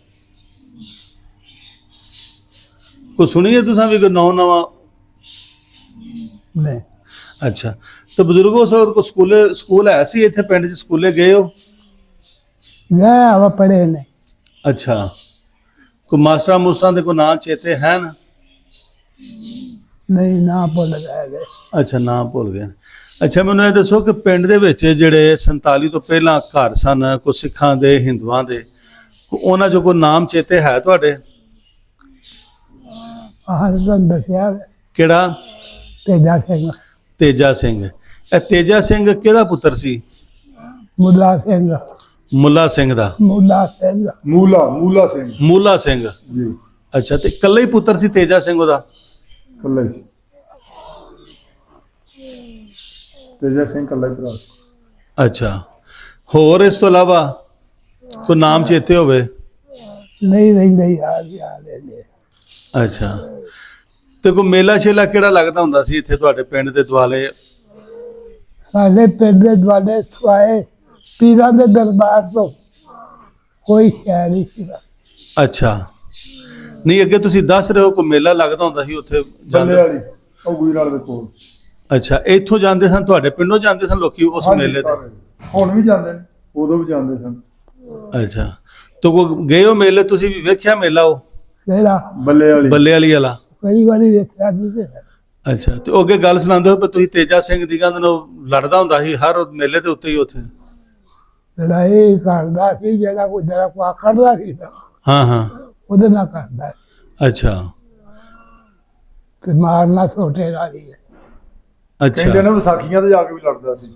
ਕੋ ਸੁਣੀਏ ਤੁਸੀਂ ਵੀ ਕੋਈ ਨੌ ਨਵਾਂ? ਨਹੀਂ। ਅੱਛਾ ਤੇ ਬਜ਼ੁਰਗੋ ਵਕਤ ਕੋ ਸਕੂਲੇ ਸਕੂਲ ਹੈ ਸੀ ਇੱਥੇ ਪਿੰਡ 'ਚ? ਸਕੂਲੇ ਗਏ ਹੋ? ਮੈਂ ਆਵਾ ਪੜੇ ਨੇ। ਅੱਛਾ। ਕੋ ਮਾਸਟਰਾਂ ਮੁਸਟਰਾਂ ਦੇ ਕੋ ਨਾਂ ਚੇਤੇ ਹਨ? ਨਹੀਂ ਨਾ ਭੁੱਲ ਗਏ ਅੱਛਾ ਨਾਂ ਭੁੱਲ ਗਏ। ਅੱਛਾ ਮੈਨੂੰ ਇਹ ਦੱਸੋ ਕਿ ਪਿੰਡ ਦੇ ਵਿੱਚ ਜਿਹੜੇ 47 ਤੋਂ ਪਹਿਲਾਂ ਘਰ ਸਨ ਕੋ ਸਿੱਖਾਂ ਦੇ ਹਿੰਦੂਆਂ ਦੇ ਕੋ ਉਹਨਾਂ ਚੋਂ ਕੋਈ ਨਾਮ ਚੇਤੇ ਹੈ ਤੁਹਾਡੇ? ਆਹ ਤੁਹਾਨੂੰ ਦੱਸਿਆ ਕਿਹੜਾ? ਤੇਜਾ ਸਿੰਘ। ਤੇਜਾ ਸਿੰਘ। ਇਹ ਤੇਜਾ ਸਿੰਘ ਕਿਹਦਾ ਪੁੱਤਰ ਸੀ? ਮੁੱਲਾ ਸਿੰਘ। ਮੁੱਲਾ ਸਿੰਘ ਦਾ। ਮੁੱਲਾ ਸਿੰਘ। ਮੂਲਾ ਮੂਲਾ ਸਿੰਘ। ਮੂਲਾ ਸਿੰਘ। ਜੀ। ਅੱਛਾ ਤੇ ਇਕੱਲੇ ਹੀ ਪੁੱਤਰ ਸੀ ਤੇਜਾ ਸਿੰਘ ਉਹਦਾ? ਕੱਲਾ ਹੀ ਸੀ। ਤੇਜਾ ਸਿੰਘ ਕੱਲਾ ਹੀ ਭਰਾ ਸੀ। ਅੱਛਾ। ਹੋਰ ਇਸ ਤੋਂ ਇਲਾਵਾ ਕੋਈ ਨਾਮ ਚੇਤੇ ਹੋਵੇ? ਨਹੀਂ ਨਹੀਂ ਨਹੀਂ ਆ ਗਿਆ ਨੇ ਅੱਛਾ। ਤੇ ਕੋਈ ਮੇਲਾ ਸ਼ੇਲਾ ਕਿਹੜਾ ਲੱਗਦਾ ਹੁੰਦਾ ਸੀ ਇੱਥੇ ਤੁਹਾਡੇ ਪਿੰਡ ਦੇ ਦੁਆਲੇ? ਸਾਡੇ ਪਿੰਡ ਦੇ ਦੁਆਲੇ ਸਵਾਏ ਪੀਰਾਂ ਦੇ ਦਰਬਾਰ ਤੋਂ। ਕੋਈ ਸ਼ੈ ਨਹੀਂ ਸੀਗਾ। ਅੱਛਾ। ਨਹੀਂ ਅੱਗੇ ਤੁਸੀਂ ਦੱਸ ਰਹੇ ਹੋ ਕੋਈ ਮੇਲਾ ਲੱਗਦਾ ਹੁੰਦਾ ਸੀ ਉੱਥੇ? ਬੱਲੇ ਜਾਂਦੇ ਵਾਲੀ ਉਹ ਗੁਜਰਾਲ ਦੇ ਕੋਲ। ਅੱਛਾ ਇੱਥੋਂ ਜਾਂਦੇ ਸਨ ਤੁਹਾਡੇ ਪਿੰਡੋਂ ਜਾਂਦੇ ਸਨ ਲੋਕੀ ਉਸ ਹਾਂਜੀ, ਮੇਲੇ ਤੇ? ਸਾਰੇ। ਹੁਣ ਵੀ ਜਾਂਦੇ ਨੇ ਉਦੋਂ ਵੀ ਜਾਂਦੇ ਸਨ। ਅੱਛਾ ਤੇ ਕੋਈ ਗਏ ਹੋ ਮੇਲੇ ਤੁਸੀਂ ਵੀ ਵੇਖਿਆ ਮੇਲਾ ਉਹ? ਕਿਹੜਾ ਬੱਲੇ ਵਾਲੀ। ਬੱਲੇ ਵਾਲੀ ਵਾਲਾ? ਕਈ ਵਾਰੀ ਵੇਖਿਆ ਨਹੀਂ ਤੇ ਅੱਛਾ ਤੇ ਉਹ ਅੱਗੇ ਗੱਲ ਸੁਣਾਉਂਦੇ ਹੋ ਕਿ ਤੁਸੀਂ ਤੇਜਾ ਸਿੰਘ ਦੀ ਕਹਿੰਦੇ ਨੇ ਲੜਦਾ ਹੁੰਦਾ ਸੀ ਹਰ ਮੇਲੇ ਦੇ ਉੱਤੇ ਹੀ ਉੱਥੇ? ਲੜਾਈ ਕਰਦਾ ਸੀ ਜਿਹੜਾ ਕੋਈ ਜਰਾ ਕੋ ਆਖੜਦਾ ਸੀ ਨਾ, ਹਾਂ ਹਾਂ। ਉਹਦੇ ਨਾਲ ਕਰਦਾ ਅੱਛਾ। ਕਿ ਮਾਰਨਾ ਛੋਟੇ ਵਾਲੀ ਹੈ ਕਹਿੰਦੇ ਨੇ ਵਿਸਾਖੀਆਂ ਤੇ ਜਾ ਕੇ ਵੀ ਲੜਦਾ ਸੀ।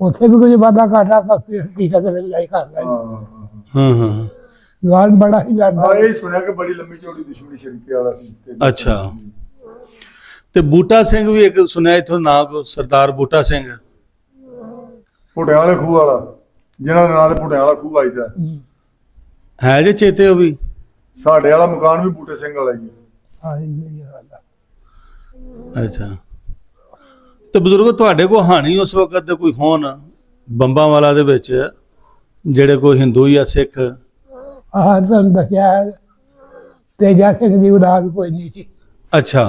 ਉੱਥੇ ਵੀ ਕੁਝ ਵਾਦਾ ਘਾਟਾ ਕਾਫੀ ਹਕੀਕਤ ਵਿੱਚ ਲੜਾਈ ਕਰਦਾ ਹਾਂ ਸੀ। ਹਾਂ ਹਾਂ। ਜਵਾਨ ਬੜਾ ਹੀ ਲੜਦਾ ਹਾਂ ਇਹ ਹੀ ਸੁਣਿਆ ਕਿ ਬੜੀ ਲੰਮੀ ਚੌੜੀ ਦੁਸ਼ਮਣੀ ਸ਼ਰੀਕੇ ਵਾਲਾ ਸੀ ਤੇ- ਅੱਛਾ। ਤੇ ਬੂਟਾ ਸਿੰਘ ਵੀ ਇੱਕ ਸੁਣਿਆ ਇਥੋਂ ਨਾਂ ਕੋ ਸਰਦਾਰ ਬੂਟਾ ਸਿੰਘ। ਭੁੱਟਿਆਂ ਵਾਲੇ ਖੂਹ ਵਾਲਾ ਜਿਹਨਾਂ ਦੇ ਨਾਂ ਤੇ ਭੁੱਟਿਆਂ ਵਾਲਾ ਖੂਹ ਵੱਜਦਾ। ਹੈ ਜੇ ਚੇਤੇ ਉਹ ਵੀ? ਸਾਡੇ ਵਾਲਾ ਮਕਾਨ ਵੀ ਬੂਟੇ ਸਿੰਘ ਵਾਲਾ ਹੀ ਹੈ। ਹਾਂ ਇਹ ਗੱਲ ਅੱਛਾ। ਤੇ ਬਜ਼ੁਰਗੋ ਤੁਹਾਡੇ ਕੋ ਹਾਨੀ ਉਸ ਵਕਤ ਦੇ ਕੋਈ ਹੋਣ ਬੰਬਾਂ ਵਾਲਾ ਦੇ ਵਿੱਚ ਜਿਹੜੇ ਕੋਈ ਹਿੰਦੂ ਜਾਂ ਸਿੱਖ? ਆਹ ਤੁਹਾਨੂੰ ਦੱਸਿਆ ਤੇਜਾ ਸਿੰਘ ਦੀ ਔਲਾਦ ਕੋਈ ਨਹੀਂ ਸੀ। ਅੱਛਾ।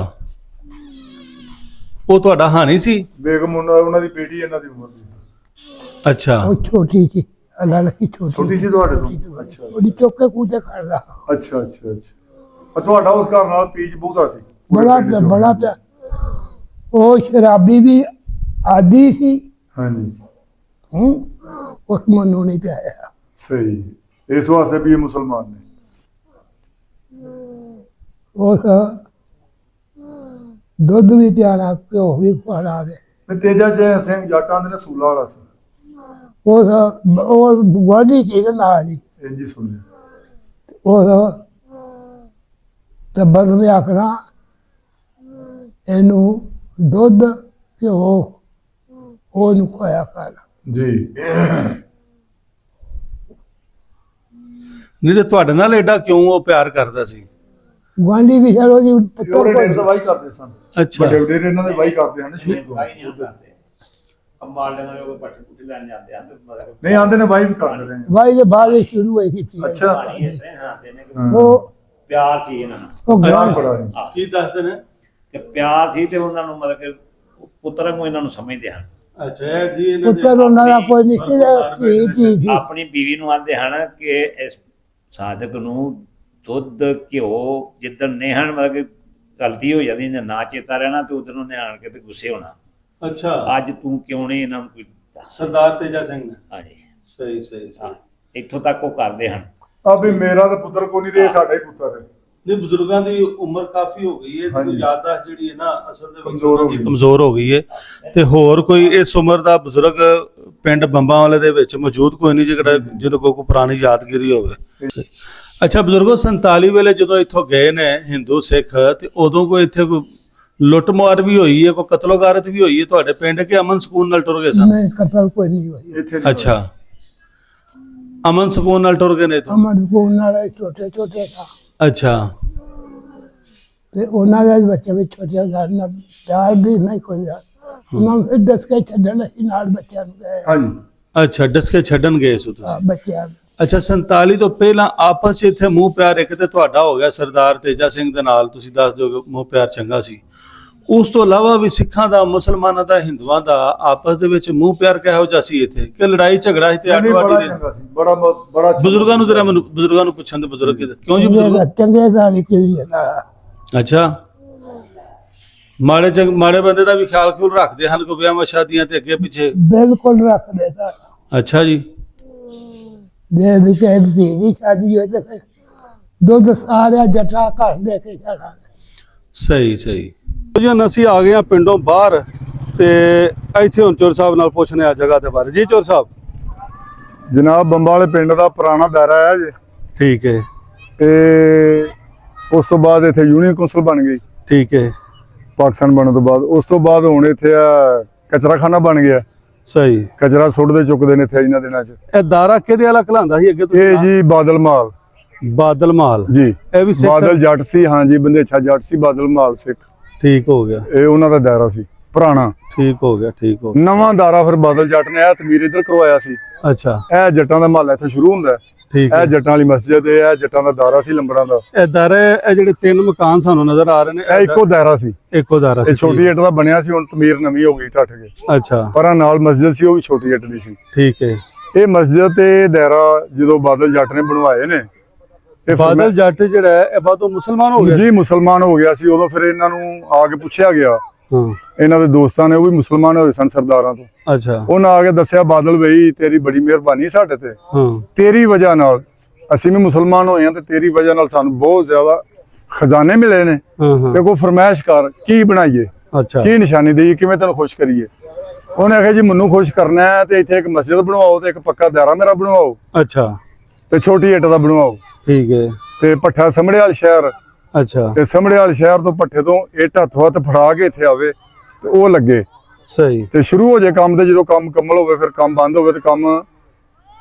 ਉਹ ਤੁਹਾਡਾ ਹਾਨੀ ਸੀ? ਬੇਗਮ ਉਹਨਾਂ ਉਹਨਾਂ ਦੀ ਬੇਟੀ ਇਹਨਾਂ ਦੀ ਉਮਰ ਦੀ ਸੀ। ਅੱਛਾ। ਉਹ ਛੋਟੀ ਸੀ ਅੱਲਾ ਲੱਗੀ ਛੋਟੀ ਛੋਟੀ ਸੀ ਤੁਹਾਡੇ ਤੋਂ? ਅੱਛਾ ਉਹਦੀ ਚੁੱਕ ਕੇ ਕਰਦਾ ਅੱਛਾ ਅੱਛਾ ਅੱਛਾ। ਤੁਹਾਡਾ ਉਸ ਘਰ ਨਾਲ ਪੀਚ ਬਹੁਤਾ ਸੀ। ਬੜਾ। ਬੜਾ ਪਿਆ ਉਹ ਸ਼ਰਾਬੀ ਦੀ ਆਦੀ ਸੀ। ਹਾਂਜੀ। ਹੂੰ ਉਸ ਮਨੂੰ ਨਹੀਂ ਪਿਆਇਆ। ਸਹੀ। ਇਸ ਵਾਸਤੇ ਵੀ ਇਹ ਮੁਸਲਮਾਨ ਨੇ। ਉਸ ਦੁੱਧ ਵੀ ਪਿਆਣਾ ਘਿਓ ਵੀ ਖਵਾਣਾ ਵੇ ਤੇ ਤੇਜਾ ਜੈ ਸਿੰਘ ਜੱਟਾਂ ਦੇ ਨੇ ਸੂਲਾ ਵਾਲਾ ਸੀ। ਉਸ ਉਹ ਗਵਾਡੀ ਸੀ ਨਾਲ ਹੀ। ਇੰਜ ਸੁਣਿਆ ਉਸ ਟੱਬਰ ਨੂੰ ਵੀ ਆਖਣਾ ਇਹਨੂੰ ਦੁੱਧ ਘਿਓ ਉਹਨੂੰ ਖਵਾਇਆ ਕਰ ਜੀ ਨਹੀਂ ਤੇ ਤੁਹਾਡੇ ਨਾਲ ਐਡਾ ਕਿਉਂ ਉਹ ਪਿਆਰ ਕਰਦਾ ਸੀ? ਗਵਾਂਡੀ ਵੀ ਚਲੋ ਜੀ ਪੁੱਤਰ ਡੇਰੇ ਕੋਈ ਦਾ ਵਾਈ ਕਰਦੇ ਸਨ। ਅੱਛਾ। ਵੱਡੇ ਡੇਰੇ ਇਹਨਾਂ ਦੇ ਵਾਈ ਕਰਦੇ ਹਨ ਸ਼ੁਰੂ ਤੋਂ ਅੰਬਾਲ ਦੇ ਨਾਲ ਉਹ ਪੱਠੇ ਪੁੱਠੇ ਲੈਣ ਜਾਂਦੇ ਆ ਨਹੀਂ ਆਂਦੇ ਨੇ ਵਾਈ ਵੀ ਕਰਦੇ ਰਹੇ ਵਾਈ ਦੇ ਬਾਅਦ ਇਹ ਸ਼ੁਰੂ ਹੋਈ ਹੈ। ਅੱਛਾ ਨੇ। ਉਹ ਪਿਆਰ ਸੀ ਇਹਨਾਂ ਨੂੰ ਉਹ ਪਿਆਰ ਬੜਾ ਹੈ ਕੀ ਦੱਸਦੇ ਨੇ? ਕਿ ਪਿਆਰ ਸੀ ਤੇ ਉਹਨਾਂ ਨੂੰ ਮਤਲਬ ਕਿ ਪੁੱਤਰਾਂ ਨੂੰ ਇਹਨਾਂ ਨੂੰ ਸਮਝਦੇ ਹਨ। ਅੱਛਾ ਇਹ ਜੀ ਇਹਨਾਂ ਦੇ ਪੁੱਤਰ ਉਹਨਾਂ ਦਾ ਕੋਈ ਨਹੀਂ ਸੀ ਧੀ ਧੀ ਸੀ। ਆਪਣੀ ਬੀਵੀ ਨੂੰ ਆਂਦੇ ਹਨ ਕਿ ਇਸ ਸਾਧਕ ਨੂੰ ਦੁੱਧ ਘਿਓ ਜਿੱਦਣ ਨੇਹਣ ਮਤਲਬ ਕਿ ਗਲਤੀ ਹੋ ਜਾਂਦੀ ਜੇ ਨਾ ਚੇਤਾ ਰਹਿਣਾ ਤੇ ਉਧਰ ਉਹਨੇ ਆਣ ਕੇ ਤੇ ਗੁੱਸੇ ਹੋਣਾ। ਅੱਛਾ। ਅੱਜ ਤੂੰ ਕਿਉਂ ਨਹੀਂ ਇਹਨਾਂ ਨੂੰ ਕੋਈ? ਸਰਦਾਰ ਤੇਜਾ ਸਿੰਘ ਨੇ। ਹਾਂਜੀ। ਸਹੀ ਸਹੀ ਸਹੀ। ਇੱਥੋਂ ਤੱਕ ਉਹ ਕਰਦੇ ਹਨ। ਆ ਵੀ ਮੇਰਾ ਤਾਂ ਪੁੱਤਰ ਕੋਈ ਨਹੀਂ ਤੇ ਇਹ ਸਾਡਾ ਹੀ ਪੁੱਤਰ ਹੈ। ਨਹੀਂ ਬਜ਼ੁਰਗਾਂ ਦੀ ਉਮਰ ਕਾਫੀ ਹੋ ਗਈ ਹੈ ਤੇ ਹਾਂਜੀ। ਯਾਦਦਾਸ਼ਤ ਜਿਹੜੀ ਹੈ ਨਾ ਅਸਲ ਦੇ ਵਿੱਚ ਕਮਜ਼ੋਰ ਹੋ ਉਹਨਾਂ ਦੀ ਗਈ। ਕਮਜ਼ੋਰ ਹੋ ਗਈ ਹੈ ਤੇ ਹੋਰ ਕੋਈ ਇਸ ਉਮਰ ਦਾ ਬਜ਼ੁਰਗ ਪਿੰਡ ਬੰਬਾਂ ਵਾਲੇ ਦੇ ਵਿੱਚ ਮੌਜੂਦ ਕੋਈ ਨਹੀਂ ਜਿਹੜਾ ਜਿਹਨੂੰ ਕੋਈ ਕੋਈ ਪੁਰਾਣੀ ਯਾਦਗਿਰੀ ਹੋਵੇ ਅੱਛਾ ਬਜ਼ੁਰਗੋ 47 ਵੇਲੇ ਜਦੋਂ ਇੱਥੋਂ ਗਏ ਨੇ ਹਿੰਦੂ ਸਿੱਖ ਤੇ ਉਦੋਂ ਕੋਈ ਇੱਥੇ ਕੋਈ ਲੁੱਟਮਾਰ ਵੀ ਹੋਈ ਹੈ ਕੋਈ ਕਤਲੋਗਾਰਤ ਵੀ ਹੋਈ ਹੈ ਤੁਹਾਡੇ ਪਿੰਡ ਕੇ ਅਮਨ ਸਕੂਨ ਨਾਲ ਟੁਰ ਗਏ ਸਨ नहीं कतल कोई नहीं हुई ਇੱਥੇ ਨਹੀਂ ਅੱਛਾ ਅਮਨ ਸਕੂਨ ਨਾਲ ਟੁਰ ਗਏ ਨੇ ਤੋਂ ਅਮਰ ਕੋ ਨਾਲੇ ਛੋਟੇ ਛੋਟੇ ਥਾ ਅੱਛਾ। ਤੇ ਉਹਨਾਂ ਦੇ ਬੱਚੇ ਵੀ ਛੋਟੇ ਘਰ ਨਾਲ ਪਿਆਰ ਵੀ ਨਹੀਂ ਕੋਈ ਯਾਰ ਉਹਨਾਂ ਨੂੰ ਫਿਰ ਦੱਸ ਕੇ ਛੱਡਣ ਅਸੀਂ ਨਾਲ ਬੱਚਿਆਂ ਨੂੰ ਗਏ। ਹਾਂਜੀ। ਅੱਛਾ ਡਸਕੇ ਛੱਡਣ ਗਏ ਸੋ ਤੁਸੀਂ? ਹਾਂ, ਬੱਚਿਆਂ ਨੂੰ। ਅੱਛਾ 47 ਤੋਂ ਪਹਿਲਾਂ ਆਪਸ 'ਚ ਇੱਥੇ ਮੂੰਹ ਪਿਆਰ ਇੱਕ ਤੇ ਤੁਹਾਡਾ ਹੋ ਗਿਆ ਸਰਦਾਰ ਤੇਜਾ ਸਿੰਘ ਦੇ ਨਾਲ। ਤੁਸੀਂ ਦੱਸ ਦਿਓ ਕਿ ਮੂੰਹ ਪਿਆਰ ਚੰਗਾ ਸੀ। ਉਸ ਤੋਂ ਇਲਾਵਾ ਵੀ ਸਿੱਖਾਂ ਦਾ ਮੁਸਲਮਾਨਾਂ ਦਾ ਹਿੰਦੂਆਂ ਦਾ ਆਪਸ ਦੇ ਵਿੱਚ ਮੂੰਹ ਪਿਆਰ ਕਿਹੋ ਜਿਹਾ ਸੀ ਇੱਥੇ? ਕਿ ਲੜਾਈ ਝਗੜਾ ਸੀ ਤੇ ਨਹੀਂ, ਬੜਾ ਅੱਡਵਾਡੀ ਦੇ ਬੜਾ ਬੜਾ ਬਜ਼ੁਰਗਾਂ ਨੂੰ ਜਰਾ ਮੈਨੂੰ ਬਜ਼ੁਰਗਾਂ ਨੂੰ ਪੁੱਛਣ ਦੇ ਬਜ਼ੁਰਗ ਕਿਹਦੇ- ਕਿਉਂ ਜੀ ਬਜ਼ੁਰਗ? ਚੰਗੇ ਦਾ ਨਿਕਲੀ ਨਾ ਅੱਛਾ। ਮਾੜੇ ਚੰਗ ਮਾੜੇ ਬੰਦੇ ਦਾ ਵੀ ਖਿਆਲ ਖਿਆਲ ਰੱਖਦੇ ਹਨ ਕੋਈ ਵਿਆਹਾਂ ਸ਼ਾਦੀਆਂ ਤੇ ਅੱਗੇ ਪਿੱਛੇ। ਬਿਲਕੁਲ ਰੱਖ ਦੇਤਾ ਅੱਛਾ ਜੀ। ਦੇ ਦੇ ਕੇ ਦੀ ਵੀ ਸ਼ਾਦੀ ਹੋਈ ਤੇ ਦੁੱਧ ਸਾਰਿਆ ਜਟਾ ਘਰ ਦੇ ਕੇ ਜਾਣਾ। ਸਹੀ ਸਹੀ। ਜੀ ਅਸੀਂ ਆ ਗਏ ਆ ਪਿੰਡੋਂ ਬਾਹਰ ਤੇ ਇੱਥੇ ਹੁਣ ਚੋਰ ਸਾਹਿਬ ਨਾਲ ਪੁੱਛਨੇ ਆ ਜਗ੍ਹਾ ਦੇ ਬਾਰੇ। ਜੀ ਚੋਰ ਸਾਹਿਬ। ਜਨਾਬ ਬੰਬਾ ਵਾਲੇ ਪਿੰਡ ਦਾ ਪੁਰਾਣਾ ਦਾਇਰਾ ਹੈ ਜੀ ਠੀਕ ਹੈ। ਤੇ ਉਸ ਤੋਂ ਬਾਅਦ ਇੱਥੇ ਯੂਨੀਅਨ ਕੌਂਸਲ ਬਣ ਗਈ। ਠੀਕ ਹੈ। ਪਾਕਿਸਤਾਨ ਬਣਨ ਤੋਂ ਬਾਅਦ। ਉਸ ਤੋਂ ਬਾਅਦ ਹੁਣ ਇੱਥੇ ਆ ਕਚਰਾਖਾਨਾ ਬਣ ਗਿਆ। ਸਹੀ। ਕਚਰਾ ਸੁੱਟਦੇ ਚੁੱਕਦੇ ਨੇ ਇੱਥੇ ਇਹਨਾਂ ਦਿਨਾਂ 'ਚ। ਇਹ ਦਾਰਾ ਕਿਹਦੇ ਵਾਲਾ ਖਲਾਂਦਾ ਸੀ ਅੱਗੇ ਤੁਸੀਂ ਇਹ ਜੀ ਬਾਦਲ ਮਾਲ। ਬਾਦਲ ਮਾਲ। ਜੀ। ਇਹ ਵੀ ਸਿੱਖ ਬਾਦਲ ਜੱਟ ਸੀ ਹਾਂ ਜੀ ਬੰਦੇਛਾ ਜੱਟ ਸੀ ਬਾਦਲ ਮਾਲ ਸਿੱਖ। ਠੀਕ ਹੋ ਗਿਆ। ਇਹ ਉਹਨਾਂ ਦਾ ਦਾਇਰਾ ਸੀ ਪੁਰਾਣਾ। ਠੀਕ ਹੋ ਗਿਆ ਠੀਕ ਹੋ ਗਿਆ। ਨਵਾਂ ਦਾਰਾ ਫਿਰ ਬਾਦਲ ਜੱਟ ਨੇ ਇਹ ਤਮੀਰ ਇੱਧਰ ਕਰਵਾਇਆ ਸੀ। ਅੱਛਾ। ਇਹ ਜੱਟਾਂ ਦਾ ਮਹੱਲਾ ਇੱਥੇ ਸ਼ੁਰੂ ਹੁੰਦਾ। ਠੀਕ ਹੈ। ਇਹ ਜੱਟਾਂ ਵਾਲੀ ਮਸਜਿਦ ਹੈ ਇਹ ਜੱਟਾਂ ਦਾ ਦਾਰਾ ਸੀ ਲੰਬੜਾਂ ਦਾ। ਇਹ ਦਾਰਾ ਇਹ ਜਿਹੜੇ ਤਿੰਨ ਮਕਾਨ ਸਾਨੂੰ ਨਜ਼ਰ ਆ ਰਹੇ ਨੇ ਇਹ ਇੱਕੋ ਦਾਇਰਾ ਸੀ। ਇੱਕੋ ਦਾਰਾ ਸੀ ਇਹ ਛੋਟੀ ਇੱਟ ਦਾ ਬਣਿਆ ਸੀ ਹੁਣ ਤਮੀਰ ਨਵੀਂ ਹੋ ਗਈ ਢੱਠ ਕੇ। ਅੱਛਾ। ਪਰਾਂ ਨਾਲ ਮਸਜਿਦ ਸੀ ਉਹ ਵੀ ਛੋਟੀ ਇੱਟ ਦੀ ਸੀ। ਠੀਕ ਹੈ। ਇਹ ਮਸਜਿਦ ਤੇ ਦਾਇਰਾ ਜਦੋਂ ਬਾਦਲ ਜੱਟ ਨੇ ਬਣਵਾਏ ਨੇ ਬਾਦਲ ਜੱਟ ਜਿਹੜਾ ਹੈ ਇਹ ਬਾਦੋਂ ਮੁਸਲਮਾਨ ਹੋ ਗਿਆ ਜੀ ਮੁਸਲਮਾਨ ਹੋ ਗਿਆ ਸੀ। ਉਦੋਂ ਫਿਰ ਇਹਨਾਂ ਨੂੰ ਆ ਕੇ ਪੁੱਛਿਆ ਗਿਆ। ਹਾਂ। ਇਹਨਾਂ ਦੇ ਦੋਸਤਾਂ ਨੇ ਉਹ ਵੀ ਮੁਸਲਮਾਨ ਹੋਏ ਸਨ ਸਰਦਾਰਾਂ ਤੋਂ। ਅੱਛਾ। ਉਹਨਾਂ ਆ ਕੇ ਦੱਸਿਆ ਬਾਦਲ ਬਈ ਤੇਰੀ ਬੜੀ ਮਿਹਰਬਾਨੀ ਸਾਡੇ ਤੇ। ਹਾਂ। ਤੇਰੀ ਵਜ੍ਹਾ ਨਾਲ ਅਸੀਂ ਵੀ ਮੁਸਲਮਾਨ ਹੋਏ ਹਾਂ ਤੇ ਤੇਰੀ ਵਜ੍ਹਾ ਨਾਲ ਸਾਨੂੰ ਬਹੁਤ ਜ਼ਿਆਦਾ ਖਜ਼ਾਨੇ ਮਿਲੇ ਨੇ। ਤੇ ਕੋਈ ਫਰਮਾਇਸ਼ ਕਰ ਕੀ ਬਣਾਈਏ? ਅੱਛਾ। ਕੀ ਨਿਸ਼ਾਨੀ ਦੇਈਏ? ਕਿਵੇਂ ਤੈਨੂੰ ਖੁਸ਼ ਕਰੀਏ? ਉਹਨੇ ਆਖਿਆ ਜੀ ਮੈਨੂੰ ਖੁਸ਼ ਕਰਨਾ ਹੈ ਤੇ ਇੱਥੇ ਇੱਕ ਮਸਜਿਦ ਬਣਵਾਓ ਤੇ ਇੱਕ ਪੱਕਾ ਦਾਇਰਾ ਮੇਰਾ ਬਣਵਾਓ। ਅੱਛਾ। ਤੇ ਛੋਟੀ ਇੱਟ ਦਾ ਬਣਵਾਓ। ਠੀਕ ਹੈ। ਤੇ ਪੱਠਾ ਸਮੜਿਆਲ ਸ਼ਹਿਰ। ਅੱਛਾ। ਤੇ ਸਮੜਿਆਲ ਸ਼ਹਿਰ ਤੋਂ ਪੱਠੇ ਤੋਂ ਇੱਟ ਹੱਥੋਂ ਹੱਥ ਫੜਾ ਕੇ ਇੱਥੇ ਆਵੇ ਤੇ ਉਹ ਲੱਗੇ। ਸਹੀ। ਤੇ ਸ਼ੁਰੂ ਹੋ ਜੇ ਕੰਮ ਤੇ ਜਦੋਂ ਕੰਮ ਮੁਕੰਮਲ ਹੋਵੇ ਫਿਰ ਕੰਮ ਬੰਦ ਹੋਵੇ ਤੇ ਕੰਮ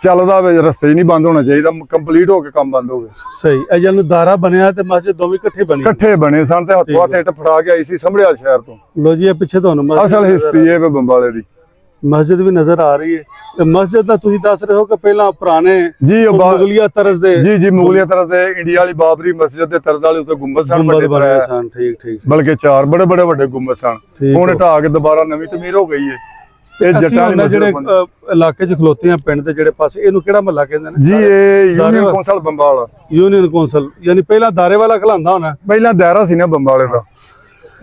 ਚੱਲਦਾ ਹੋਵੇ ਰਸਤੇ 'ਚ ਨਹੀਂ ਬੰਦ ਹੋਣਾ ਚਾਹੀਦਾ ਕੰਪਲੀਟ ਹੋ ਕੇ ਕੰਮ ਬੰਦ ਹੋਵੇ। ਸਹੀ। ਇਹ ਜਦੋਂ ਦਾਰਾ ਬਣਿਆ ਤੇ ਮਸਜਿਦ ਦੋਵੇਂ ਇਕੱਠੇ ਬਣੀ। ਇਕੱਠੇ ਬਣੇ ਸਨ ਤੇ ਹੱਥੋਂ ਹੱਥ ਇੱਟ ਫੜਾ ਕੇ ਆਈ ਸੀ ਸਮੜਿਆਲ ਸ਼ਹਿਰ ਤੋਂ। ਲੋ ਜੀ ਇਹ ਪਿੱਛੇ ਤੁਹਾਨੂੰ ਅਸਲ ਹਿਸਟਰੀ ਇਹ ਵੇ ਬੰਬਾਲੇ ਦੀ। ਮਸਜਿਦ ਵੀ ਨਜ਼ਰ ਆ ਰਹੀ ਹੈ। ਤੇ ਮਸਜਿਦ ਦਾ ਤੁਸੀਂ ਦੱਸ ਰਹੇ ਹੋ ਕਿ ਪਹਿਲਾਂ ਪੁਰਾਣੇ ਜੀ ਉਹ ਮੁਗਲੀਆ ਤਰਜ਼ ਦੇ ਜੀ ਜੀ ਮੁਗਲੀਆ ਤਰ੍ਹਾਂ ਦੇ ਇੰਡੀਆ ਵਾਲੀ ਬਾਬਰੀ ਮਸਜਿਦ ਦੇ ਤਰਜ਼ ਵਾਲੇ ਉੱਤੇ ਗੁੰਬਦ ਸਨ ਵੱਡੇ ਬਣੇ ਬਣੇ ਸਨ ਠੀਕ ਠੀਕ। ਬਲਕਿ ਚਾਰ ਬੜੇ ਬੜੇ ਵੱਡੇ ਗੁੰਬਦ ਸਨ। ਹੁਣ। ਢਾ ਕੇ ਦੁਬਾਰਾ ਨਵੀਂ ਤਮੀਰ ਹੋ ਗਈ ਹੈ। ਤੇ ਜੱਟਾਂ ਦੀ ਜਿਹੜੇ ਇਲਾਕੇ 'ਚ ਖਲੋਤੇ ਆ ਪਿੰਡ ਦੇ ਜਿਹੜੇ ਪਾਸੇ ਇਹਨੂੰ ਕਿਹੜਾ ਮਹੱਲਾ ਕਹਿੰਦੇ ਨੇ? ਜੀ ਇਹ union council Bambala union council ਯਾਨੀ ਪਹਿਲਾਂ ਦਾਰੇ ਵਾਲਾ ਖਲਾਂਦਾ ਹੋਣਾ। ਪਹਿਲਾਂ ਦਾਇਰਾ ਸੀ ਨਾ ਬੰਬਾਲੇ ਦਾ।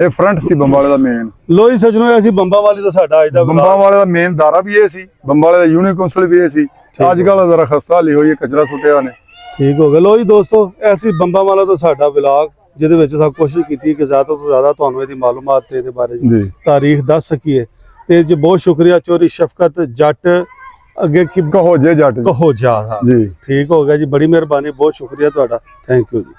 ਇਹ ਫਰੰਟ ਸੀ ਬੰਬਾਲੇ ਦਾ ਮੇਨ ਲੋਈ ਸਜਣੋ ਅਸੀਂ ਬੰਬਾ ਵਾਲੀ ਤੋਂ ਸਾਡਾ ਅੱਜ ਦਾ ਬੰਬਾ ਵਾਲੇ ਦਾ ਮੇਨ ਦਾਰਾ ਵੀ ਇਹ ਸੀ ਬੰਬਾ ਵਾਲੇ ਦਾ ਯੂਨੀਅਨ ਕੌਂਸਲ ਵੀ ਇਹ ਸੀ। ਅੱਜ ਕੱਲ੍ਹ ਜ਼ਰਾ ਖਸਤਾ ਹਾਲੀ ਹੋਈ ਹੈ ਕਚਰਾ ਸੁੱਟਿਆ ਨੇ ਠੀਕ ਹੋ ਗਿਆ। ਲੋ ਜੀ ਦੋਸਤੋ ਇਹ ਅਸੀਂ ਬੰਬਾ ਵਾਲਾ ਤੋਂ ਸਾਡਾ ਵਲੌਗ ਜਿਹਦੇ ਵਿੱਚ ਸਭ ਕੋਸ਼ਿਸ਼ ਕੀਤੀ ਕਿ ਜ਼ਿਆਦਾ ਤੋਂ ਜ਼ਿਆਦਾ ਤੁਹਾਨੂੰ ਇਹਦੀ ਮਾਲੂਮਾਤ ਤੇ ਇਹਦੇ ਬਾਰੇ ਜੀ। ਤਾਰੀਖ ਦੱਸ ਸਕੀਏ। ਤੇ ਜੀ ਬਹੁਤ ਸ਼ੁਕਰੀਆ ਚੋਰੀ ਸ਼ਫਕਤ ਜੱਟ। ਅੱਗੇ ਕੀ ਕਹੋ ਜੇ ਜੱਟ। ਕਹੋ ਜਾ ਜੀ। ਠੀਕ ਹੋ ਗਿਆ ਜੀ ਬੜੀ ਮਿਹਰਬਾਨੀ ਬਹੁਤ ਸ਼ੁਕਰੀਆ ਤੁਹਾਡਾ। ਥੈਂਕ ਯੂ ਜੀ।